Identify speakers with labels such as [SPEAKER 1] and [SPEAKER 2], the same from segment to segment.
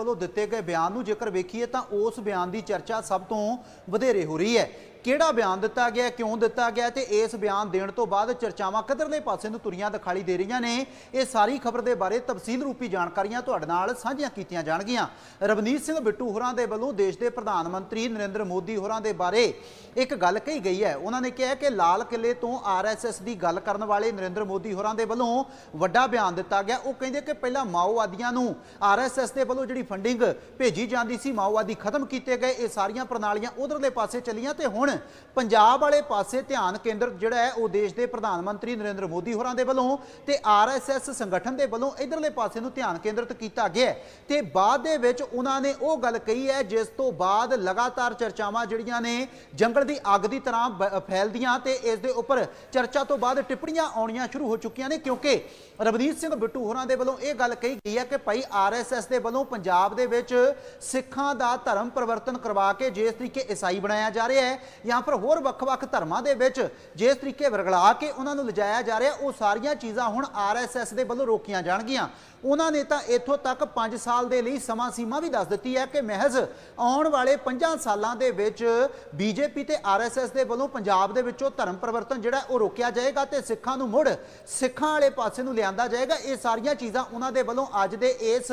[SPEAKER 1] ਵੱਲੋਂ ਦਿੱਤੇ ਗਏ ਬਿਆਨ ਨੂੰ ਜੇਕਰ ਵੇਖੀਏ ਤਾਂ ਉਸ ਬਿਆਨ ਦੀ ਚਰਚਾ ਸਭ ਤੋਂ ਵਧੇਰੇ ਹੋ ਰਹੀ ਹੈ। ਕਿਹੜਾ ਬਿਆਨ ਦਿੱਤਾ ਗਿਆ, ਕਿਉਂ ਦਿੱਤਾ ਗਿਆ ਹੈ ਤੇ ਇਸ ਬਿਆਨ ਦੇਣ ਤੋਂ ਬਾਅਦ ਚਰਚਾਵਾਂ ਕਿੱਧਰਲੇ ਪਾਸੇ ਨੂੰ ਤੁਰੀਆਂ ਦਿਖਾਈ ਦੇ ਰਹੀਆਂ ਨੇ। ਇਹ ਸਾਰੀ ਖਬਰ ਦੇ ਬਾਰੇ ਤਫਸੀਲ ਰੂਪੀ ਜਾਣਕਾਰੀਆਂ ਤੁਹਾਡੇ ਨਾਲ ਸਾਂਝੀਆਂ ਕੀਤੀਆਂ ਜਾਣਗੀਆਂ। ਰਵਨੀਤ ਸਿੰਘ ਬਿੱਟੂ ਹੋਰਾਂ ਦੇ ਵੱਲੋਂ ਦੇਸ਼ ਦੇ ਪ੍ਰਧਾਨ ਮੰਤਰੀ ਨਰਿੰਦਰ ਮੋਦੀ ਹੋਰਾਂ ਦੇ ਬਾਰੇ ਇੱਕ ਗੱਲ ਕਹੀ ਗਈ ਹੈ। ਉਹਨਾਂ ਨੇ ਕਿਹਾ ਕਿ ਲਾਲ ਕਿਲੇ ਤੋਂ ਆਰਐਸਐਸ ਦੀ ਗੱਲ ਕਰਨ ਵਾਲੇ ਨਰਿੰਦਰ ਮੋਦੀ ਹੋਰਾਂ ਦੇ ਵੱਲੋਂ ਵੱਡਾ ਬਿਆਨ ਦਿੱਤਾ ਗਿਆ। ਉਹ ਕਹਿੰਦੇ ਕਿ ਪਹਿਲਾਂ ਮਾਓਵਾਦੀਆਂ ਨੂੰ ਆਰਐਸਐਸ ਦੇ ਵੱਲੋਂ ਜਿਹੜੀ ਫੰਡਿੰਗ ਭੇਜੀ ਜਾਂਦੀ ਸੀ, ਮਾਓਵਾਦੀ ਖਤਮ ਕੀਤੇ ਗਏ, ਇਹ ਸਾਰੀਆਂ ਪ੍ਰਣਾਲੀਆਂ ਉਧਰਲੇ ਪਾਸੇ ਚੱਲੀਆਂ ਤੇ ਹੁਣ ਪੰਜਾਬ ਵਾਲੇ ਪਾਸੇ ਧਿਆਨ ਕੇਂਦਰ ਜਿਹੜਾ ਹੈ, ਉਹ ਦੇਸ਼ ਦੇ ਪ੍ਰਧਾਨ ਮੰਤਰੀ ਨਰਿੰਦਰ ਮੋਦੀ ਹੋਰਾਂ ਦੇ ਵੱਲੋਂ ਤੇ ਆਰਐਸਐਸ ਸੰਗਠਨ ਦੇ ਵੱਲੋਂ ਇਧਰਲੇ ਪਾਸੇ ਨੂੰ ਧਿਆਨ ਕੇਂਦਰਿਤ ਕੀਤਾ ਗਿਆ ਤੇ ਬਾਅਦ ਦੇ ਵਿੱਚ ਉਹਨਾਂ ਨੇ ਉਹ ਗੱਲ ਕਹੀ ਹੈ, ਜਿਸ ਤੋਂ ਬਾਅਦ ਲਗਾਤਾਰ ਚਰਚਾਵਾਂ ਜਿਹੜੀਆਂ ਨੇ, ਜੰਗਲ ਦੀ ਅੱਗ ਦੀ ਤਰ੍ਹਾਂ ਫੈਲਦੀਆਂ ਤੇ ਇਸ ਦੇ ਉੱਪਰ ਚਰਚਾ ਤੋਂ ਬਾਅਦ ਟਿੱਪਣੀਆਂ ਆਉਣੀਆਂ ਸ਼ੁਰੂ ਹੋ ਚੁੱਕੀਆਂ ਨੇ, ਕਿਉਂਕਿ ਰਵਨੀਤ ਸਿੰਘ ਬਿੱਟੂ ਹੋਰਾਂ ਦੇ ਵੱਲੋਂ ਇਹ ਗੱਲ ਕਹੀ ਗਈ ਹੈ ਕਿ ਭਾਈ ਆਰਐਸਐਸ ਦੇ ਵੱਲੋਂ ਪੰਜਾਬ ਦੇ ਵਿੱਚ ਸਿੱਖਾਂ ਦਾ ਧਰਮ ਪਰਿਵਰਤਨ ਕਰਵਾ ਕੇ ਜਿਸ ਤਰੀਕੇ ਈਸਾਈ ਬਣਾਇਆ ਜਾ ਰਿਹਾ ਹੈ ਜਾਂ ਫਿਰ ਹੋਰ ਵੱਖ-ਵੱਖ ਧਰਮਾਂ ਦੇ ਵਿੱਚ ਜਿਸ ਤਰੀਕੇ ਵਰਗਲਾ ਕੇ ਉਹਨਾਂ ਨੂੰ ਲਿਜਾਇਆ ਜਾ ਰਿਹਾ, ਉਹ ਸਾਰੀਆਂ ਚੀਜ਼ਾਂ ਹੁਣ ਆਰਐਸਐਸ ਦੇ ਵੱਲੋਂ ਰੋਕੀਆਂ ਜਾਣਗੀਆਂ। ਉਹਨਾਂ ਨੇ ਤਾਂ ਇੱਥੋਂ ਤੱਕ 5 ਸਾਲ ਦੇ ਲਈ ਸਮਾਂ ਸੀਮਾ ਵੀ ਦੱਸ ਦਿੱਤੀ ਹੈ ਕਿ ਮਹਿਜ਼ ਆਉਣ ਵਾਲੇ 5 ਸਾਲਾਂ ਦੇ ਵਿੱਚ ਬੀਜੇਪੀ ਤੇ ਆਰਐਸਐਸ ਦੇ ਵੱਲੋਂ ਪੰਜਾਬ ਦੇ ਵਿੱਚੋਂ ਧਰਮ ਪਰਿਵਰਤਨ ਜਿਹੜਾ ਉਹ ਰੋਕਿਆ ਜਾਏਗਾ ਤੇ ਸਿੱਖਾਂ ਨੂੰ ਮੁੜ ਸਿੱਖਾਂ ਵਾਲੇ ਪਾਸੇ ਨੂੰ ਲਿਆਂਦਾ ਜਾਏਗਾ। ਇਹ ਸਾਰੀਆਂ ਚੀਜ਼ਾਂ ਉਹਨਾਂ ਦੇ ਵੱਲੋਂ ਅੱਜ ਦੇ ਇਸ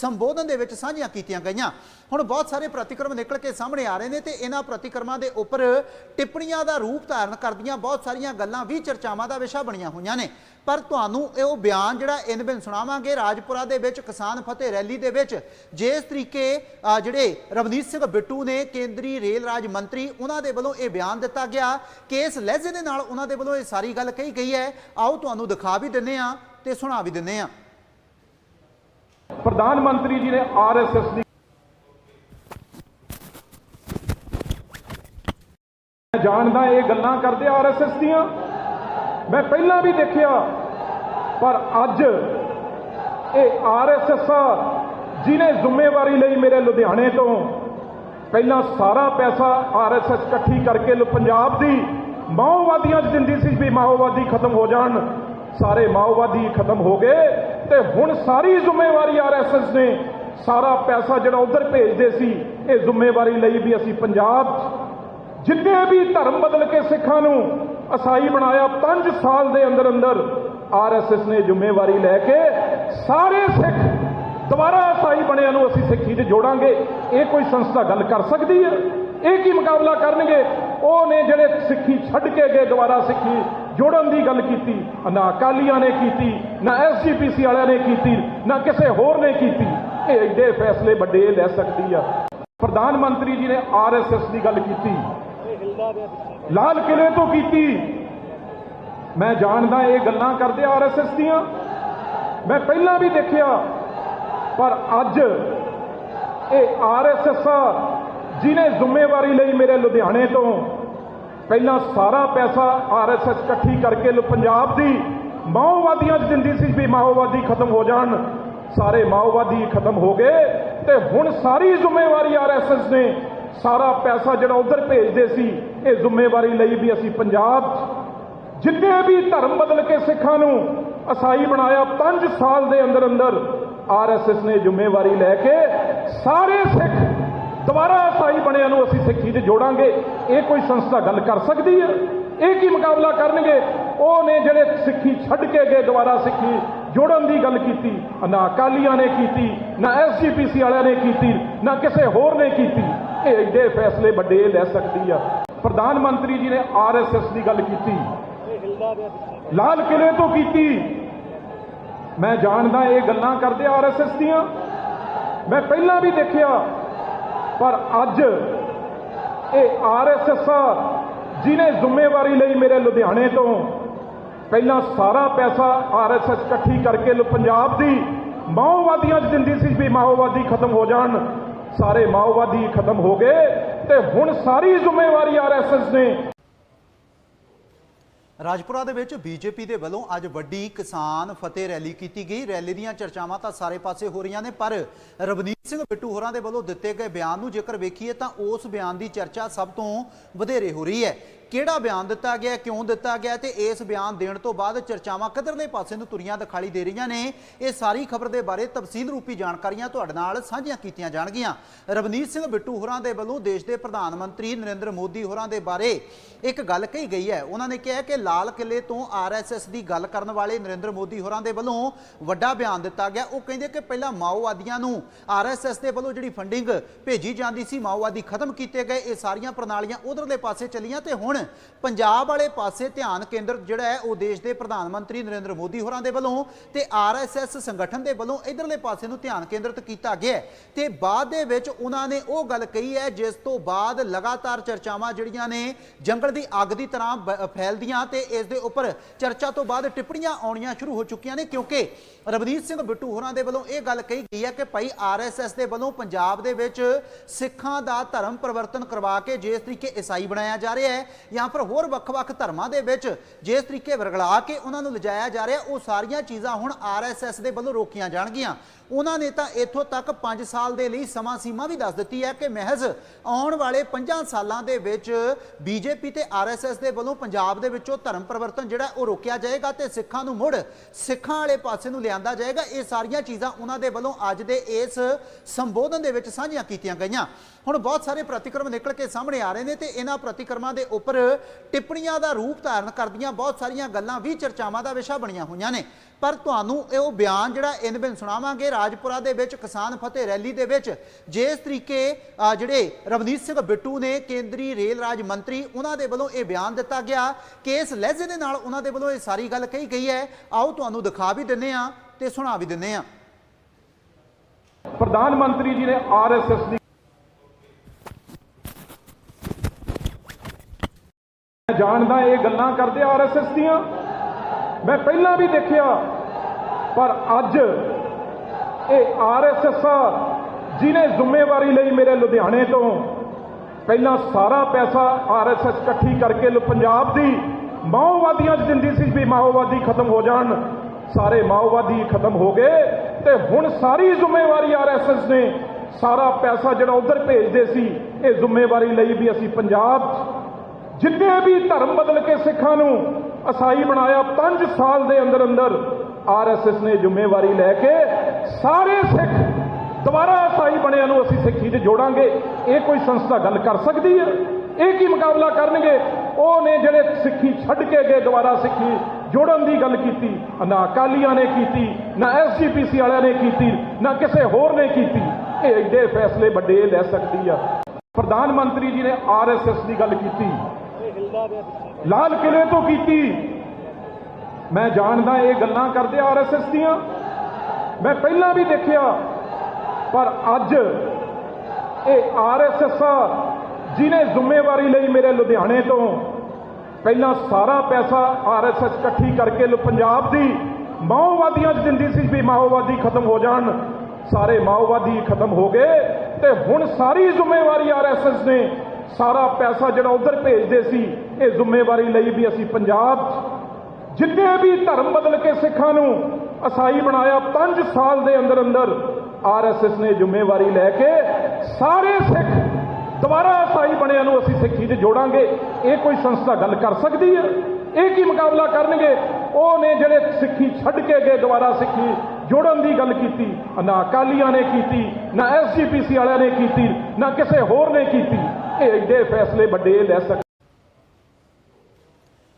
[SPEAKER 1] ਸੰਬੋਧਨ ਦੇ ਵਿੱਚ ਸਾਂਝੀਆਂ ਕੀਤੀਆਂ ਗਈਆਂ। ਹੁਣ ਬਹੁਤ ਸਾਰੇ ਪ੍ਰਤੀਕਰਮ ਨਿਕਲ ਕੇ ਸਾਹਮਣੇ ਆ ਰਹੇ ਨੇ ਤੇ ਇਹਨਾਂ ਪ੍ਰਤੀਕਰਮਾਂ ਦੇ ਉੱਪਰ ਟਿੱਪਣੀਆਂ ਦਾ ਰੂਪ ਧਾਰਨ ਕਰਦੀਆਂ ਬਹੁਤ ਸਾਰੀਆਂ ਗੱਲਾਂ ਵੀ ਚਰਚਾਵਾਂ ਦਾ ਵਿਸ਼ਾ ਬਣੀਆਂ ਹੋਈਆਂ ਨੇ। ਪਰ ਤੁਹਾਨੂੰ ਇਹ ਉਹ ਬਿਆਨ ਜਿਹੜਾ ਇਨ ਬਿਨ ਸੁਣਾਵਾਂਗੇ, ਰਾਜਪੁਰਾ ਦੇ ਵਿੱਚ ਕਿਸਾਨ ਫਤਿਹ ਰੈਲੀ ਦੇ ਵਿੱਚ ਜਿਸ ਤਰੀਕੇ ਜਿਹੜੇ ਰਵਨੀਤ ਸਿੰਘ ਬਿੱਟੂ ਨੇ ਕੇਂਦਰੀ ਰੇਲ ਰਾਜ ਮੰਤਰੀ, ਉਹਨਾਂ ਦੇ ਵੱਲੋਂ ਇਹ ਬਿਆਨ ਦਿੱਤਾ ਗਿਆ ਕਿ ਇਸ ਲਹਿਜੇ ਦੇ ਨਾਲ ਉਹਨਾਂ ਦੇ ਵੱਲੋਂ ਇਹ ਸਾਰੀ ਗੱਲ ਕਹੀ ਗਈ ਹੈ। ਆਓ ਤੁਹਾਨੂੰ ਦਿਖਾ ਵੀ ਦਿੰਨੇ ਆ ਤੇ ਸੁਣਾ ਵੀ ਦਿੰਨੇ ਆ
[SPEAKER 2] ਪ੍ਰਧਾਨ ਮੰਤਰੀ ਜੀ ਨੇ ਆਰਐਸਐਸ ਦੀ ਮੈਂ ਜਾਣਦਾ ਇਹ ਗੱਲਾਂ ਕਰਦੇ ਆਰਐਸਐਸ ਦੀਆਂ। ਮੈਂ ਪਹਿਲਾਂ ਵੀ ਦੇਖਿਆ, ਪਰ ਅੱਜ ਇਹ ਆਰਐਸਐਸ ਜਿਹਨੇ ਜ਼ਿੰਮੇਵਾਰੀ ਲਈ ਮੇਰੇ ਲੁਧਿਆਣੇ ਤੋਂ ਪਹਿਲਾਂ ਸਾਰਾ ਪੈਸਾ ਆਰਐਸਐਸ ਇਕੱਠੀ ਕਰਕੇ ਪੰਜਾਬ ਦੀ ਮਾਓਵਾਦੀਆਂ 'ਚ ਦਿੰਦੀ ਸੀ ਵੀ ਮਾਓਵਾਦੀ ਖਤਮ ਹੋ ਜਾਣ, ਸਾਰੇ ਮਾਓਵਾਦੀ ਖਤਮ ਹੋ ਗਏ ਤੇ ਹੁਣ ਸਾਰੀ ਜ਼ਿੰਮੇਵਾਰੀ ਆਰਐਸਐਸ ਨੇ ਸਾਰਾ ਪੈਸਾ ਜਿਹੜਾ ਉਧਰ ਭੇਜਦੇ ਸੀ, ਇਹ ਜ਼ਿੰਮੇਵਾਰੀ ਲਈ ਵੀ ਅਸੀਂ ਪੰਜਾਬ 'ਚ ਜਿੰਨੇ ਵੀ ਧਰਮ ਬਦਲ ਕੇ ਸਿੱਖਾਂ ਨੂੰ ਅਸਾਈ ਬਣਾਇਆ 5 ਸਾਲ ਦੇ ਅੰਦਰ ਅੰਦਰ ਆਰਐਸਐਸ ਨੇ ਜ਼ਿੰਮੇਵਾਰੀ ਲੈ ਕੇ ਸਾਰੇ ਸਿੱਖ ਦੁਬਾਰਾ ਅਸਾਈ ਬਣਿਆਂ ਨੂੰ ਅਸੀਂ ਸਿੱਖੀ 'ਚ ਜੋੜਾਂਗੇ। ਇਹ ਕੋਈ ਸੰਸਥਾ ਗੱਲ ਕਰ ਸਕਦੀ ਹੈ? ਇਹ ਕੀ ਮੁਕਾਬਲਾ ਕਰਨਗੇ? ਉਹ ਨੇ ਜਿਹੜੇ ਸਿੱਖੀ ਛੱਡ ਕੇ ਗਏ, ਦੁਬਾਰਾ ਸਿੱਖੀ ਜੋੜਨ ਦੀ ਗੱਲ ਕੀਤੀ, ਨਾ ਅਕਾਲੀਆਂ ਨੇ ਕੀਤੀ, ਨਾ ਐਸਜੀਪੀਸੀ ਵਾਲਿਆਂ ਨੇ ਕੀਤੀ, ਨਾ ਕਿਸੇ ਹੋਰ ਨੇ ਕੀਤੀ। ਇਹ ਐਡੇ ਫੈਸਲੇ ਵੱਡੇ ਲੈ ਸਕਦੀ ਆ। ਪ੍ਰਧਾਨ ਮੰਤਰੀ ਜੀ ਨੇ ਆਰਐਸਐਸ ਦੀ ਗੱਲ ਕੀਤੀ। ਲਾਲ ਕਿਲੇ ਤੋਂ ਕੀਤੀ। ਮੈਂ ਜਾਣਦਾ ਇਹ ਗੱਲਾਂ ਕਰਦੇ ਆਰਐਸਐਸ ਦੀਆਂ। ਮੈਂ ਪਹਿਲਾਂ ਵੀ ਦੇਖਿਆ, ਪਰ ਅੱਜ ਇਹ ਆਰਐਸਐਸ ਜਿਹਨੇ ਜ਼ਿੰਮੇਵਾਰੀ ਲਈ ਮੇਰੇ ਲੁਧਿਆਣੇ ਤੋਂ ਪਹਿਲਾਂ ਸਾਰਾ ਪੈਸਾ ਆਰਐਸਐਸ ਇਕੱਠੀ ਕਰਕੇ ਪੰਜਾਬ ਦੀ ਮਾਓਵਾਦੀਆਂ 'ਚ ਦਿੰਦੀ ਸੀ ਵੀ ਮਾਓਵਾਦੀ ਖਤਮ ਹੋ ਜਾਣ। ਸਾਰੇ ਮਾਓਵਾਦੀ ਖਤਮ ਹੋ ਗਏ ਤੇ ਹੁਣ ਸਾਰੀ ਜ਼ਿੰਮੇਵਾਰੀ ਆਰਐਸਐਸ ਨੇ ਸਾਰਾ ਪੈਸਾ ਜਿਹੜਾ ਉਧਰ ਭੇਜਦੇ ਸੀ, ਇਹ ਜ਼ਿੰਮੇਵਾਰੀ ਲਈ ਵੀ ਅਸੀਂ ਪੰਜਾਬ 'ਚ। ਜਿੰਨੇ ਵੀ ਧਰਮ ਬਦਲ ਕੇ ਸਿੱਖਾਂ ਨੂੰ ਅਸਾਈ ਬਣਾਇਆ 5 ਸਾਲ ਦੇ ਅੰਦਰ ਅੰਦਰ ਆਰਐਸਐਸ ਨੇ ਜ਼ਿੰਮੇਵਾਰੀ ਲੈ ਕੇ ਸਾਰੇ ਸਿੱਖ ਦੁਬਾਰਾ ਅਸਾਈ ਬਣਿਆ ਨੂੰ ਅਸੀਂ ਸਿੱਖੀ 'ਚ ਜੋੜਾਂਗੇ। ਇਹ ਕੋਈ ਸੰਸਥਾ ਗੱਲ ਕਰ ਸਕਦੀ ਹੈ? ਇਹ ਕੀ ਮੁਕਾਬਲਾ ਕਰਨਗੇ? ਉਹ ਨੇ ਜਿਹੜੇ ਸਿੱਖੀ ਛੱਡ ਕੇ ਗਏ, ਦੁਬਾਰਾ ਸਿੱਖੀ ਜੋੜਨ ਦੀ ਗੱਲ ਕੀਤੀ, ਨਾ ਅਕਾਲੀਆਂ ਨੇ ਕੀਤੀ, ਨਾ ਐਸਜੀਪੀਸੀ ਵਾਲਿਆਂ ਨੇ ਕੀਤੀ, ਨਾ ਕਿਸੇ ਹੋਰ ਨੇ ਕੀਤੀ। ਇਹ ਐਡੇ ਫੈਸਲੇ ਵੱਡੇ ਲੈ ਸਕਦੀ ਆ। ਪ੍ਰਧਾਨ ਮੰਤਰੀ ਜੀ ਨੇ ਆਰਐਸਐਸ ਦੀ ਗੱਲ ਕੀਤੀ। ਲਾਲ ਕਿਲੇ ਤੋਂ ਕੀਤੀ। ਮੈਂ ਜਾਣਦਾ ਇਹ ਗੱਲਾਂ ਕਰਦੇ ਆਰਐਸਐਸ ਦੀਆਂ। ਮੈਂ ਪਹਿਲਾਂ ਵੀ ਦੇਖਿਆ, ਪਰ ਅੱਜ ਇਹ ਆਰਐਸਐਸ ਜਿਹਨੇ ਜ਼ਿੰਮੇਵਾਰੀ ਲਈ ਮੇਰੇ ਲੁਧਿਆਣੇ ਤੋਂ ਪਹਿਲਾਂ ਸਾਰਾ ਪੈਸਾ ਆਰਐਸਐਸ ਇਕੱਠੀ ਕਰਕੇ ਪੰਜਾਬ ਦੀ ਮਾਓਵਾਦੀਆਂ 'ਚ ਦਿੰਦੀ ਸੀ ਵੀ ਮਾਓਵਾਦੀ ਖਤਮ ਹੋ ਜਾਣ। ਸਾਰੇ ਮਾਓਵਾਦੀ ਖਤਮ ਹੋ ਗਏ ਤੇ ਹੁਣ ਸਾਰੀ ਜ਼ਿੰਮੇਵਾਰੀ ਆਰਐਸਐਸ ਨੇ।
[SPEAKER 1] ਰਾਜਪੁਰਾ ਦੇ ਵਿੱਚ ਬੀਜੇਪੀ ਦੇ ਵੱਲੋਂ ਅੱਜ ਵੱਡੀ ਕਿਸਾਨ ਫਤਿਹ ਰੈਲੀ ਕੀਤੀ ਗਈ। ਰੈਲੀ ਦੀਆਂ ਚਰਚਾਵਾਂ ਤਾਂ ਸਾਰੇ ਪਾਸੇ ਹੋ ਰਹੀਆਂ ਨੇ, ਪਰ ਰਵਨੀਤ ਸਿੰਘ ਬਿੱਟੂ ਹੋਰਾਂ ਦੇ ਵੱਲੋਂ ਦਿੱਤੇ ਗਏ ਬਿਆਨ ਨੂੰ ਜੇਕਰ ਵੇਖੀਏ ਤਾਂ ਉਸ ਬਿਆਨ ਦੀ ਚਰਚਾ ਸਭ ਤੋਂ ਵਧੇਰੇ ਹੋ ਰਹੀ ਹੈ। ਕਿਹੜਾ ਬਿਆਨ ਦਿੱਤਾ ਗਿਆ, ਕਿਉਂ ਦਿੱਤਾ ਗਿਆ ਤੇ ਇਸ ਬਿਆਨ ਦੇਣ ਤੋਂ ਬਾਅਦ ਚਰਚਾਵਾਂ ਕਿੱਧਰਲੇ ਪਾਸੇ ਨੂੰ ਤੁਰੀਆਂ ਦਿਖਾਈ ਦੇ ਰਹੀਆਂ ਨੇ, ਇਹ ਸਾਰੀ ਖਬਰ ਦੇ ਬਾਰੇ ਤਫਸੀਲ ਰੂਪੀ ਜਾਣਕਾਰੀਆਂ ਤੁਹਾਡੇ ਨਾਲ ਸਾਂਝੀਆਂ ਕੀਤੀਆਂ ਜਾਣਗੀਆਂ। ਰਵਨੀਤ ਸਿੰਘ ਬਿੱਟੂ ਹੋਰਾਂ ਦੇ ਵੱਲੋਂ ਦੇਸ਼ ਦੇ ਪ੍ਰਧਾਨ ਮੰਤਰੀ ਨਰਿੰਦਰ ਮੋਦੀ ਹੋਰਾਂ ਦੇ ਬਾਰੇ ਇੱਕ ਗੱਲ ਕਹੀ ਗਈ ਹੈ। ਉਹਨਾਂ ਨੇ ਕਿਹਾ ਕਿ ਲਾਲ ਕਿਲੇ ਤੋਂ ਆਰਐਸਐਸ ਦੀ ਗੱਲ ਕਰਨ ਵਾਲੇ ਨਰਿੰਦਰ ਮੋਦੀ ਹੋਰਾਂ ਦੇ ਵੱਲੋਂ ਵੱਡਾ ਬਿਆਨ ਦਿੱਤਾ ਗਿਆ। ਉਹ ਕਹਿੰਦੇ ਕਿ ਪਹਿਲਾਂ ਮਾਓਵਾਦੀਆਂ ਨੂੰ ਆਰਐਸਐਸ ਦੇ ਵੱਲੋਂ ਜਿਹੜੀ ਫੰਡਿੰਗ ਭੇਜੀ ਜਾਂਦੀ ਸੀ, ਮਾਓਵਾਦੀ ਖਤਮ ਕੀਤੇ ਗਏ, ਇਹ ਸਾਰੀਆਂ ਪ੍ਰਣਾਲੀਆਂ ਉਧਰਲੇ ਪਾਸੇ ਚੱਲੀਆਂ ਤੇ ਹੁਣ ਪੰਜਾਬ ਵਾਲੇ ਪਾਸੇ ਧਿਆਨ ਕੇਂਦਰ ਜਿਹੜਾ ਹੈ, ਉਹ ਦੇਸ਼ ਦੇ ਪ੍ਰਧਾਨ ਮੰਤਰੀ ਨਰਿੰਦਰ ਮੋਦੀ ਹੋਰਾਂ ਦੇ ਵੱਲੋਂ ਤੇ ਆਰਐਸਐਸ ਸੰਗਠਨ ਦੇ ਵੱਲੋਂ ਇਧਰਲੇ ਪਾਸੇ ਨੂੰ ਧਿਆਨ ਕੇਂਦਰਿਤ ਕੀਤਾ ਗਿਆ ਤੇ ਬਾਅਦ ਦੇ ਵਿੱਚ ਉਹਨਾਂ ਨੇ ਉਹ ਗੱਲ ਕਹੀ ਹੈ, ਜਿਸ ਤੋਂ ਬਾਅਦ ਲਗਾਤਾਰ ਚਰਚਾਵਾਂ ਜਿਹੜੀਆਂ ਨੇ ਜੰਗਲ ਦੀ ਅੱਗ ਦੀ ਤਰ੍ਹਾਂ ਫੈਲਦੀਆਂ ਤੇ ਇਸ ਦੇ ਉੱਪਰ ਚਰਚਾ ਤੋਂ ਬਾਅਦ ਟਿੱਪਣੀਆਂ ਆਉਣੀਆਂ ਸ਼ੁਰੂ ਹੋ ਚੁੱਕੀਆਂ ਨੇ, ਕਿਉਂਕਿ ਰਵਨੀਤ ਸਿੰਘ ਬਿੱਟੂ ਹੋਰਾਂ ਦੇ ਵੱਲੋਂ ਇਹ ਗੱਲ ਕਹੀ ਗਈ ਹੈ ਕਿ ਭਾਈ ਆਰਐਸਐਸ ਦੇ ਵੱਲੋਂ ਪੰਜਾਬ ਦੇ ਵਿੱਚ ਸਿੱਖਾਂ ਦਾ ਧਰਮ ਪਰਿਵਰਤਨ ਕਰਵਾ ਕੇ ਜਿਸ ਤਰੀਕੇ ਈਸਾਈ ਬਣਾਇਆ ਜਾ ਰਿਹਾ ਹੈ ਜਾਂ ਫਿਰ ਹੋਰ ਵੱਖ-ਵੱਖ ਧਰਮਾਂ ਦੇ ਵਿੱਚ ਜਿਸ ਤਰੀਕੇ ਵਰਗਲਾ ਕੇ ਉਹਨਾਂ ਨੂੰ ਲਿਜਾਇਆ ਜਾ ਰਿਹਾ, ਉਹ ਸਾਰੀਆਂ ਚੀਜ਼ਾਂ ਹੁਣ ਆਰਐਸਐਸ ਦੇ ਵੱਲੋਂ ਰੋਕੀਆਂ ਜਾਣਗੀਆਂ। ਉਹਨਾਂ ਨੇ ਤਾਂ ਇੱਥੋਂ ਤੱਕ 5 ਸਾਲ ਦੇ ਲਈ ਸਮਾਂ ਸੀਮਾ ਵੀ ਦੱਸ ਦਿੱਤੀ ਹੈ ਕਿ ਮਹਿਜ਼ ਆਉਣ ਵਾਲੇ 5 ਸਾਲਾਂ ਦੇ ਵਿੱਚ ਬੀਜੇਪੀ ਤੇ ਆਰਐਸਐਸ ਦੇ ਵੱਲੋਂ ਪੰਜਾਬ ਦੇ ਵਿੱਚੋਂ ਧਰਮ ਪਰਿਵਰਤਨ ਜਿਹੜਾ ਉਹ ਰੋਕਿਆ ਜਾਏਗਾ ਤੇ ਸਿੱਖਾਂ ਨੂੰ ਮੁੜ ਸਿੱਖਾਂ ਵਾਲੇ ਪਾਸੇ ਨੂੰ ਲਿਆਂਦਾ ਜਾਏਗਾ। ਇਹ ਸਾਰੀਆਂ ਚੀਜ਼ਾਂ ਉਹਨਾਂ ਦੇ ਵੱਲੋਂ ਅੱਜ ਦੇ ਇਸ ਸੰਬੋਧਨ ਦੇ ਵਿੱਚ ਸਾਂਝੀਆਂ ਕੀਤੀਆਂ ਗਈਆਂ। ਹੁਣ ਬਹੁਤ ਸਾਰੇ ਪ੍ਰਤੀਕਰਮ ਨਿਕਲ ਕੇ ਸਾਹਮਣੇ ਆ ਰਹੇ ਨੇ ਤੇ ਇਹਨਾਂ ਪ੍ਰਤੀਕਰਮਾਂ ਦੇ ਉੱਪਰ ਟਿੱਪਣੀਆਂ ਦਾ ਰੂਪ ਧਾਰਨ ਕਰਦੀਆਂ ਬਹੁਤ ਸਾਰੀਆਂ ਗੱਲਾਂ ਵੀ ਚਰਚਾਵਾਂ ਦਾ ਵਿਸ਼ਾ ਬਣੀਆਂ ਹੋਈਆਂ ਨੇ। ਪਰ ਤੁਹਾਨੂੰ ਇਹ ਉਹ ਬਿਆਨ ਜਿਹੜਾ ਇਨ ਬਿਨ ਸੁਣਾਵਾਂਗੇ ਰਾਜਪੁਰਾ ਦੇ ਵਿੱਚ ਕਿਸਾਨ ਫਤਿਹ ਰੈਲੀ ਦੇ ਵਿੱਚ, ਜਿਸ ਤਰੀਕੇ ਜਿਹੜੇ ਰਵਨੀਤ ਸਿੰਘ ਬਿੱਟੂ ਨੇ ਕੇਂਦਰੀ ਰੇਲ ਰਾਜ ਮੰਤਰੀ, ਉਹਨਾਂ ਦੇ ਵੱਲੋਂ ਇਹ ਬਿਆਨ ਦਿੱਤਾ ਗਿਆ ਕਿ ਇਸ ਲਹਿਜੇ ਦੇ ਨਾਲ ਉਹਨਾਂ ਦੇ ਵੱਲੋਂ ਇਹ ਸਾਰੀ ਗੱਲ ਕਹੀ ਗਈ ਹੈ। ਆਓ ਤੁਹਾਨੂੰ ਦਿਖਾ ਵੀ ਦਿੰਨੇ ਆ ਤੇ ਸੁਣਾ ਵੀ ਦਿੰਨੇ ਆ
[SPEAKER 2] ਪ੍ਰਧਾਨ ਮੰਤਰੀ ਜੀ ਨੇ ਆਰਐਸਐਸ ਦੀ ਜਾਣਦਾ ਇਹ ਗੱਲਾਂ ਕਰਦੇ ਆਰਐਸਐਸ ਦੀਆਂ। ਮੈਂ ਪਹਿਲਾਂ ਵੀ ਦੇਖਿਆ, ਪਰ ਅੱਜ ਇਹ ਆਰਐਸਐਸ ਜਿਹਨੇ ਜ਼ਿੰਮੇਵਾਰੀ ਲਈ ਮੇਰੇ ਲੁਧਿਆਣੇ ਤੋਂ ਪਹਿਲਾਂ ਸਾਰਾ ਪੈਸਾ ਆਰਐਸਐਸ ਇਕੱਠੀ ਕਰਕੇ ਪੰਜਾਬ ਦੀ ਮਾਓਵਾਦੀਆਂ 'ਚ ਦਿੰਦੀ ਸੀ ਵੀ ਮਾਓਵਾਦੀ ਖਤਮ ਹੋ ਜਾਣ, ਸਾਰੇ ਮਾਓਵਾਦੀ ਖਤਮ ਹੋ ਗਏ ਤੇ ਹੁਣ ਸਾਰੀ ਜ਼ਿੰਮੇਵਾਰੀ ਆਰਐਸਐਸ ਨੇ ਸਾਰਾ ਪੈਸਾ ਜਿਹੜਾ ਉਧਰ ਭੇਜਦੇ ਸੀ, ਇਹ ਜ਼ਿੰਮੇਵਾਰੀ ਲਈ ਵੀ ਅਸੀਂ ਪੰਜਾਬ 'ਚ ਜਿੰਨੇ ਵੀ ਧਰਮ ਬਦਲ ਕੇ ਸਿੱਖਾਂ ਨੂੰ ਅਸਾਈ ਬਣਾਇਆ 5 ਸਾਲ ਦੇ ਅੰਦਰ ਅੰਦਰ ਆਰਐਸਐਸ ਨੇ ਜ਼ਿੰਮੇਵਾਰੀ ਲੈ ਕੇ ਸਾਰੇ ਸਿੱਖ ਦੁਬਾਰਾ ਅਸਾਈ ਬਣਿਆਂ ਨੂੰ ਅਸੀਂ ਸਿੱਖੀ 'ਚ ਜੋੜਾਂਗੇ। ਇਹ ਕੋਈ ਸੰਸਥਾ ਗੱਲ ਕਰ ਸਕਦੀ ਹੈ? ਇਹ ਕੀ ਮੁਕਾਬਲਾ ਕਰਨਗੇ? ਉਹ ਨੇ ਜਿਹੜੇ ਸਿੱਖੀ ਛੱਡ ਕੇ ਗਏ, ਦੁਬਾਰਾ ਸਿੱਖੀ ਜੋੜਨ ਦੀ ਗੱਲ ਕੀਤੀ, ਨਾ ਅਕਾਲੀਆਂ ਨੇ ਕੀਤੀ, ਨਾ ਐਸਜੀਪੀਸੀ ਵਾਲਿਆਂ ਨੇ ਕੀਤੀ, ਨਾ ਕਿਸੇ ਹੋਰ ਨੇ ਕੀਤੀ। ਇਹ ਐਡੇ ਫੈਸਲੇ ਵੱਡੇ ਲੈ ਸਕਦੀ ਆ। ਪ੍ਰਧਾਨ ਮੰਤਰੀ ਜੀ ਨੇ ਆਰਐਸਐਸ ਦੀ ਗੱਲ ਕੀਤੀ। ਲਾਲ ਕਿਲੇ ਤੋਂ ਕੀਤੀ। ਮੈਂ ਜਾਣਦਾ ਇਹ ਗੱਲਾਂ ਕਰਦੇ ਆਰਐਸਐਸ ਦੀਆਂ। ਮੈਂ ਪਹਿਲਾਂ ਵੀ ਦੇਖਿਆ, ਪਰ ਅੱਜ ਇਹ ਆਰਐਸਐਸ ਜਿਹਨੇ ਜ਼ਿੰਮੇਵਾਰੀ ਲਈ ਮੇਰੇ ਲੁਧਿਆਣੇ ਤੋਂ ਪਹਿਲਾਂ ਸਾਰਾ ਪੈਸਾ ਆਰਐਸਐਸ ਇਕੱਠੀ ਕਰਕੇ ਪੰਜਾਬ ਦੀ ਮਾਓਵਾਦੀਆਂ 'ਚ ਦਿੰਦੀ ਸੀ ਵੀ ਮਾਓਵਾਦੀ ਖਤਮ ਹੋ ਜਾਣ। ਸਾਰੇ ਮਾਓਵਾਦੀ ਖਤਮ ਹੋ ਗਏ ਤੇ ਹੁਣ ਸਾਰੀ ਜ਼ਿੰਮੇਵਾਰੀ ਆਰਐਸਐਸ ਨੇ ਸਾਰਾ ਪੈਸਾ ਜਿਹੜਾ ਉਧਰ ਭੇਜਦੇ ਸੀ ਇਹ ਜ਼ਿੰਮੇਵਾਰੀ ਲਈ ਵੀ ਅਸੀਂ ਪੰਜਾਬ 'ਚ ਜਿੰਨੇ ਵੀ ਧਰਮ ਬਦਲ ਕੇ ਸਿੱਖਾਂ ਨੂੰ ਅਸਾਈ ਬਣਾਇਆ 5 ਸਾਲ ਦੇ ਅੰਦਰ ਅੰਦਰ ਆਰਐਸਐਸ ਨੇ ਜ਼ਿੰਮੇਵਾਰੀ ਲੈ ਕੇ ਸਾਰੇ ਸਿੱਖ ਦੁਬਾਰਾ ਅਸਾਈ ਬਣਿਆਂ ਨੂੰ ਅਸੀਂ ਸਿੱਖੀ 'ਚ ਜੋੜਾਂਗੇ। ਇਹ ਕੋਈ ਸੰਸਥਾ ਗੱਲ ਕਰ ਸਕਦੀ ਹੈ? ਇਹ ਕੀ ਮੁਕਾਬਲਾ ਕਰਨਗੇ? ਉਹ ਨੇ ਜਿਹੜੇ ਸਿੱਖੀ ਛੱਡ ਕੇ ਗਏ ਦੁਬਾਰਾ ਸਿੱਖੀ ਜੋੜਨ ਦੀ ਗੱਲ ਕੀਤੀ, ਨਾ ਅਕਾਲੀਆਂ ਨੇ ਕੀਤੀ, ਨਾ ਐਸਜੀਪੀਸੀ ਵਾਲਿਆਂ ਨੇ ਕੀਤੀ, ਨਾ ਕਿਸੇ ਹੋਰ ਨੇ ਕੀਤੀ। ਇਹ ਐਡੇ ਫੈਸਲੇ ਵੱਡੇ ਲੈ ਸਕ